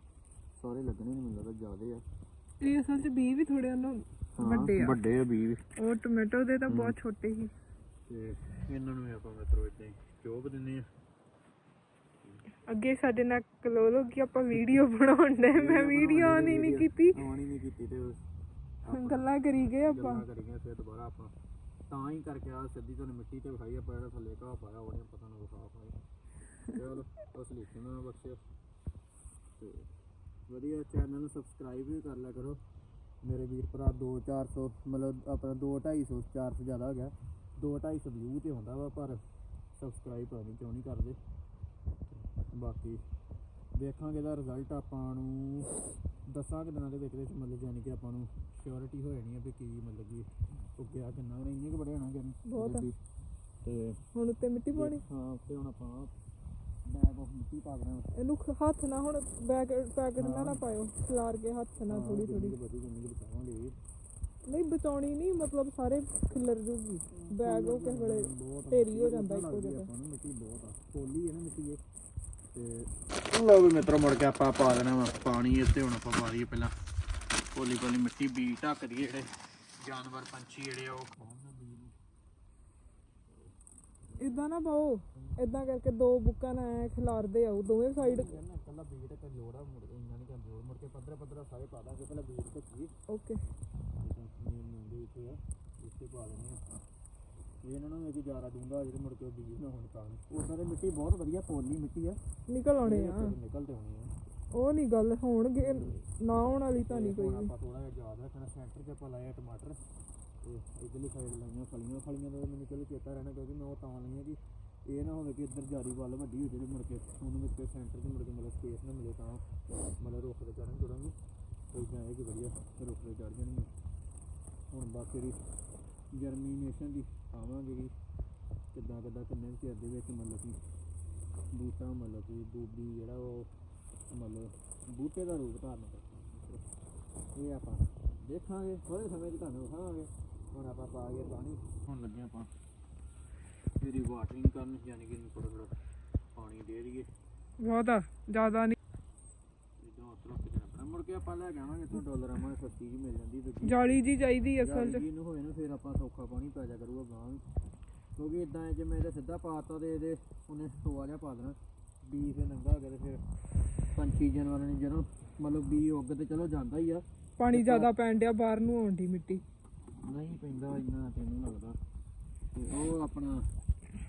ਸਾਰੇ ਲੱਗਣੇ ਨਹੀਂ ਮੈਨੂੰ ਲੱਗਦਾ ਜ਼ਿਆਦੇ ਆ। ਇਹ ਅਸਲ ਚ ਬੀ ਵੀ ਥੋੜੇ ਉਹਨੂੰ ਹਾਂ, ਵੱਡੇ ਆ। ਵੱਡੇ ਆ ਬੀਜ। ਵੀ ਉਹ ਟੋਮੈਟੋ ਦੇ ਤਾਂ ਬਹੁਤ ਛੋਟੇ ਸੀ। ਤੇ ਇਹਨਾਂ ਨੂੰ ਵੀ ਆਪਾਂ ਮਿੱਤਰੋ ਇਦਾਂ ਹੀ ਚੋਬ ਦਿੰਨੇ ਆ। ਅੱਗੇ ਸਾਡੇ ਨਾਲ ਕਲੋਲ ਹੋ ਗਈ ਆਪਾਂ ਵੀਡੀਓ ਬਣਾਉਣ ਦੇ ਮੈਂ ਵੀਡੀਓ ਆਨ ਹੀ ਨਹੀਂ ਕੀਤੀ। ਆਉਣੀ ਨਹੀਂ ਕੀਤੀ ਤੇ ਗੱਲਾਂ ਕਰੀ ਗਏ ਆਪਾਂ। ਗੱਲਾਂ ਕਰੀਆਂ ਫਿਰ ਦੁਬਾਰਾ ਆਪਾਂ। ਤਾਂ ਹੀ ਕਰਕੇ ਆ ਸਿੱਧੀ ਤੁਹਾਨੂੰ ਮਿੱਟੀ ਤੇ ਵਿਖਾਈ ਆਪਾਂ ਜਿਹੜਾ ਥੱਲੇ ਘਾਹ ਪਾਇਆ ਉਹਨੇ ਪਤਾ ਨਾ ਵਿਖਾ ਪਾਇਆ ਚਲੋ ਬਸ ਲਿਖਣਾ ਬਖਸ਼ਿਆ ਤੇ ਵਧੀਆ ਚੈਨਲ ਨੂੰ ਸਬਸਕ੍ਰਾਈਬ ਵੀ ਕਰ ਲਿਆ ਕਰੋ। ਮੇਰੇ ਵੀਰ ਭਰਾ 2 400 ਮਤਲਬ ਆਪਣਾ 2 250 400 ਜ਼ਿਆਦਾ ਹੋ ਗਿਆ। 2 250 ਵਿਊ ਤੇ ਹੁੰਦਾ ਵਾ ਪਰ ਸਬਸਕ੍ਰਾਈਬ ਪਤਾ ਨਹੀਂ ਕਿਉਂ ਨਹੀਂ ਕਰਦੇ। ਬਾਕੀ ਦੇਖਾਂਗੇ ਦਾ ਰਿਜ਼ਲਟ ਆਪਾਂ ਨੂੰ ਦਸਾਂ ਕੁ ਦਿਨਾਂ ਦੇ ਵਿੱਚ ਵਿੱਚ ਮਤਲਬ ਯਾਨੀ ਕਿ ਆਪਾਂ ਨੂੰ ਸ਼ੋਰਿਟੀ ਹੋ ਜਾਣੀ ਹੈ ਵੀ ਕੀ ਮਤਲਬ ਕਿ ਉੱਗਿਆ ਕਿੰਨਾ ਉਹਨੇ ਇੰਨੇ ਕੁ ਬੜੇ ਹੋਣਾ ਕਿ ਬਹੁਤ। ਤੇ ਹੁਣ ਉੱਤੇ ਮਿੱਟੀ ਪਾਉਣੀ? ਹਾਂ ਤੇ ਹੁਣ ਆਪਾਂ ਬੈਗ ਆਫ ਮਿੱਟੀ ਪਾ ਦੇਣਾ। ਇਹਨੂੰ ਖ- ਹੱਥ ਨਾਲ ਹੁਣ ਬੈਗ ਪੈਕਟ ਨਾਲ ਨਾ ਪਾਇਓ। ਖਿਲਾਰ ਕੇ ਹੱਥ ਨਾਲ ਥੋੜੀ ਥੋੜੀ ਬਦੀ ਜਿੰਨੀ ਕੁ ਬਚਾਵਾਂਗੇ ਨਹੀਂ ਬਚਾਉਣੀ ਨਹੀਂ ਮਤਲਬ ਸਾਰੇ ਖਿਲਰ ਜੂਗੀ ਬੈਗ ਉਹ ਕਿਸੇ ਵੇਲੇ ਢੇਰੀ ਹੋ ਜਾਂਦਾ ਇੱਕੋ ਜਗ੍ਹਾ ਆਪਾਂ ਨੂੰ ਮਿੱਟੀ ਬਹੁਤ ਆ। ਪੋਲੀ ਹੈ ਨਾ ਮਿੱਟੀ ਇਹ। ਤੇ ਲਓ ਵੀ ਮਿੱਤਰੋ ਮੁੜ ਕੇ ਆਪਾਂ ਪਾ ਦੇਣਾ ਵਾ ਪਾਣੀ ਇੱਥੇ ਹੁਣ ਆਪਾਂ ਪਾ ਦਈਏ ਪਹਿਲਾਂ। ਪੋਲੀ ਪੋਲੀ ਮਿੱਟੀ ਬੀ ਢੱਕ ਦਈਏ ਜਿਹੜੇ ਜਾਨਵਰ ਪੰਛੀ ਜਿਹੜੇ ਆ ਉਹ। ਇਦਾਂ ਨਾ ਪਾਓ ਇਦਾਂ ਕਰਕੇ ਦੋ ਬੁੱਕਾਂ ਨਾਲ ਐਂ ਖਿਲਾਰਦੇ ਆਉ ਦੋਵੇਂ ਸਾਈਡ ਕੱਲਾ ਬੀਜ ਤੇ ਲੋੜ ਮੁੜ ਇੰਨਾ ਨਹੀਂ ਕਰਦੇ ਮੁੜ ਕੇ ਪੱਧਰਾ ਪੱਧਰਾ ਸਾਰੇ ਪਾ ਦਾਂਗੇ ਪਹਿਲਾਂ ਬੀਜ ਤੇ ਕੀ। ਓਕੇ ਮੇਨ ਮੇਨ ਦੇ ਵਿੱਚ ਆ ਇੱਥੇ ਪਾ ਲੈਣੇ ਆ। ਇਹ ਇਹਨਾਂ ਨੂੰ ਇਹ ਜ਼ਿਆਦਾ ਡੂੰਗਾ ਜਿਹੜੇ ਮੁੜ ਕੇ ਬੀਜ ਨਾ ਹੋਣ ਕਾਰਨ ਉਦਾਂ ਤੇ ਮਿੱਟੀ ਬਹੁਤ ਵਧੀਆ ਪੋਲੀ ਮਿੱਟੀ ਆ। ਨਿਕਲ ਆਉਣੇ ਆ। ਨਿਕਲਦੇ ਹੋਣੇ ਆ। ਉਹ ਨਹੀਂ ਗੱਲ ਹੋਣਗੇ ਨਾ ਹੋਣ ਵਾਲੀ ਤਾਂ ਨਹੀਂ ਕੋਈ ਹੁਣ ਵੀ। ਆਪਾਂ ਥੋੜਾ ਜਿਹਾ ਯਾਦ ਰੱਖਣਾ ਸੈਂਟਰ 'ਚ ਆਪਾਂ ਲਾਇਆ ਟਮਾਟਰ। ਤੇ ਇਧਰਲੀ ਸਾਈਡ ਲਾਈਆਂ ਫਲੀਆਂ। ਫਲੀਆਂ ਦਾ ਮੈਨੂੰ ਚਲੋ ਚੇਤਾ ਰਹਿਣਾ ਕਿਉਂਕਿ ਮੈਂ ਉਹ ਤਾਂ ਲਾਈਆਂ ਕਿ ਇਹ ਨਾ ਹੋਵੇ ਕਿ ਇੱਧਰ ਜਾਰੀ ਵੱਲ ਵੱਡੀ ਹੋ ਜਾਵੇ ਮੁੜ ਕੇ ਉਹਨੂੰ ਵਿੱਚ ਸੈਂਟਰ 'ਚ ਮੁੜ ਕੇ ਮਤਲਬ ਸਪੇਸ ਨਾ ਮਿਲੇ ਤਾਂ ਮਤਲਬ ਰੁੱਖ ਤੇ ਚੜਨ ਜੁੜਾਂਗੇ ਇਦਾਂ ਇਹ ਕਿ ਵਧੀਆ ਤੇ ਚੜ ਜਾਣਗੇ ਹੁਣ ਬਾਕੀ ਦੀ ਜਰਮੀਨੇਸ਼ਨ ਦੀ ਆਵਾਂਗੇ ਕਿ ਕਿੱਦਾਂ ਕਿੱਦਾਂ ਕਿੰਨੇ ਕੁ ਚਿਰ ਦੇ ਵਿੱਚ ਮਤਲਬ ਕਿ ਬੂਟਾ ਮਤਲਬ ਕਿ ਦੂਬੀ ਜਿਹੜਾ ਉਹ ਮਤਲਬ ਬੂਟੇ ਦਾ ਰੂਪ ਧਾਰਨ ਕਰਦਾ ਇਹ ਆਪਾਂ ਦੇਖਾਂਗੇ ਥੋੜੇ ਸਮੇਂ 'ਚ ਤੁਹਾਨੂੰ ਦਿਖਾਵਾਂਗੇ ਹੁਣ ਆਪਾਂ ਪਾ ਕੇ ਪਾਣੀ। ਹੁਣ ਲੱਗੇ ਆਪਾਂ ਇਹਦੀ ਵਾਟਰਿੰਗ ਕਰਨ ਯਾਨੀ ਕਿ ਥੋੜਾ ਥੋੜਾ ਪਾਣੀ ਦੇ ਦਈਏ। ਬਹੁਤ ਜ਼ਿਆਦਾ ਨਹੀਂ। ਇਦਾਂ ਉਸ ਤਰ੍ਹਾਂ ਮੁੜ ਕੇ ਆਪਾਂ ਲੈ ਜਾਵਾਂਗੇ ਤੋਂ ਡਾਲਰ ਆਵਾਂ ਸਸਤੀ ਜੀ ਮਿਲ ਜਾਂਦੀ ਦੂਜੀ। ਜਾਲੀ ਜੀ ਚਾਹੀਦੀ ਅਸਲ 'ਚ। ਨੂੰ ਹੋਏ ਨਾ ਫਿਰ ਆਪਾਂ ਸੌਖਾ ਪਾਣੀ ਪੈ ਜਾ ਕਰੂਗਾ ਗਾਂ ਵੀ। ਕਿਉਂਕਿ ਇਦਾਂ ਜੇ ਮੈਂ ਇਹਦੇ ਸਿੱਧਾ ਪਾਤਾ ਤੇ ਇਹਦੇ ਉਹਨੇ ਟੋਆ ਜਿਹਾ ਪਾ ਦੇਣਾ। ਬੀ ਫਿਰ ਨੰਗਾ ਹੋ ਗਿਆ ਤੇ ਫਿਰ ਪੰਛੀ ਜਾਨਵਰਾਂ ਨੇ ਜਦੋਂ ਮਤਲਬ ਬੀ ਉੱਗ ਤੇ ਚਲੋ ਜਾਂਦਾ ਹੀ ਆ। ਪਾਣੀ ਜ਼ਿਆਦਾ ਪੈਣ ਡਿਆ ਬਾਹਰ ਨੂੰ ਆਉਣ ਦੀ ਮਿੱਟੀ। ਨਹੀਂ ਪੈਂਦਾ ਇੰਨਾ ਤੈਨੂੰ ਲੱਗਦਾ। ਤੇ ਉਹ ਆਪਣਾ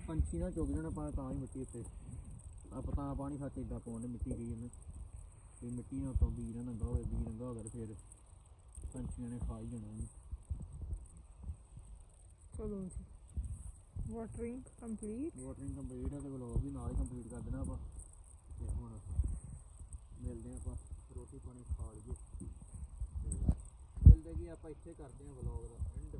ਪੰਛੀ ਨਾ ਚੁੱਕ ਜਾਣਾ ਪਾ ਤਾਂ ਹੀ ਮਿੱਟੀ ਉੱਤੇ। ਆਪਾਂ ਤਾਂ ਪਾਣੀ ਖਾਤੇ ਇਦਾਂ ਪਾਉਂਦੇ ਮਿੱਟੀ ਗਈ ਇਹਨੇ ਤੇ ਮਿੱਟੀ ਨਾਲ ਤੋਂ ਬੀ ਨਾ ਨੰਗਾ ਹੋਵੇ ਬੀ ਨੰਗਾ ਹੋ ਗਿਆ ਤੇ ਫਿਰ ਪੰਛੀਆਂ ਨੇ ਖਾ ਹੀ ਜਾਣਾ ਇਹਨੂੰ ਚਲੋ ਜੀ। ਵਾਟਰਿੰਗ ਕੰਪਲੀਟ ਵਾਟਰਿੰਗ ਕੰਪਲੀਟ ਹੈ ਤੇ ਵਲੌਗ ਵੀ ਨਾਲ ਹੀ ਕੰਪਲੀਟ ਕਰ ਦੇਣਾ ਆਪਾਂ। ਤੇ ਹੁਣ ਮਿਲਦੇ ਆਪਾਂ ਰੋਟੀ ਪਾਣੀ ਖਾ ਲਈਏ। ਮਿਲਦੇ ਕੀ ਆਪਾਂ ਇੱਥੇ ਕਰਦੇ ਹਾਂ ਵਲੌਗ ਦਾ ਐਂਡ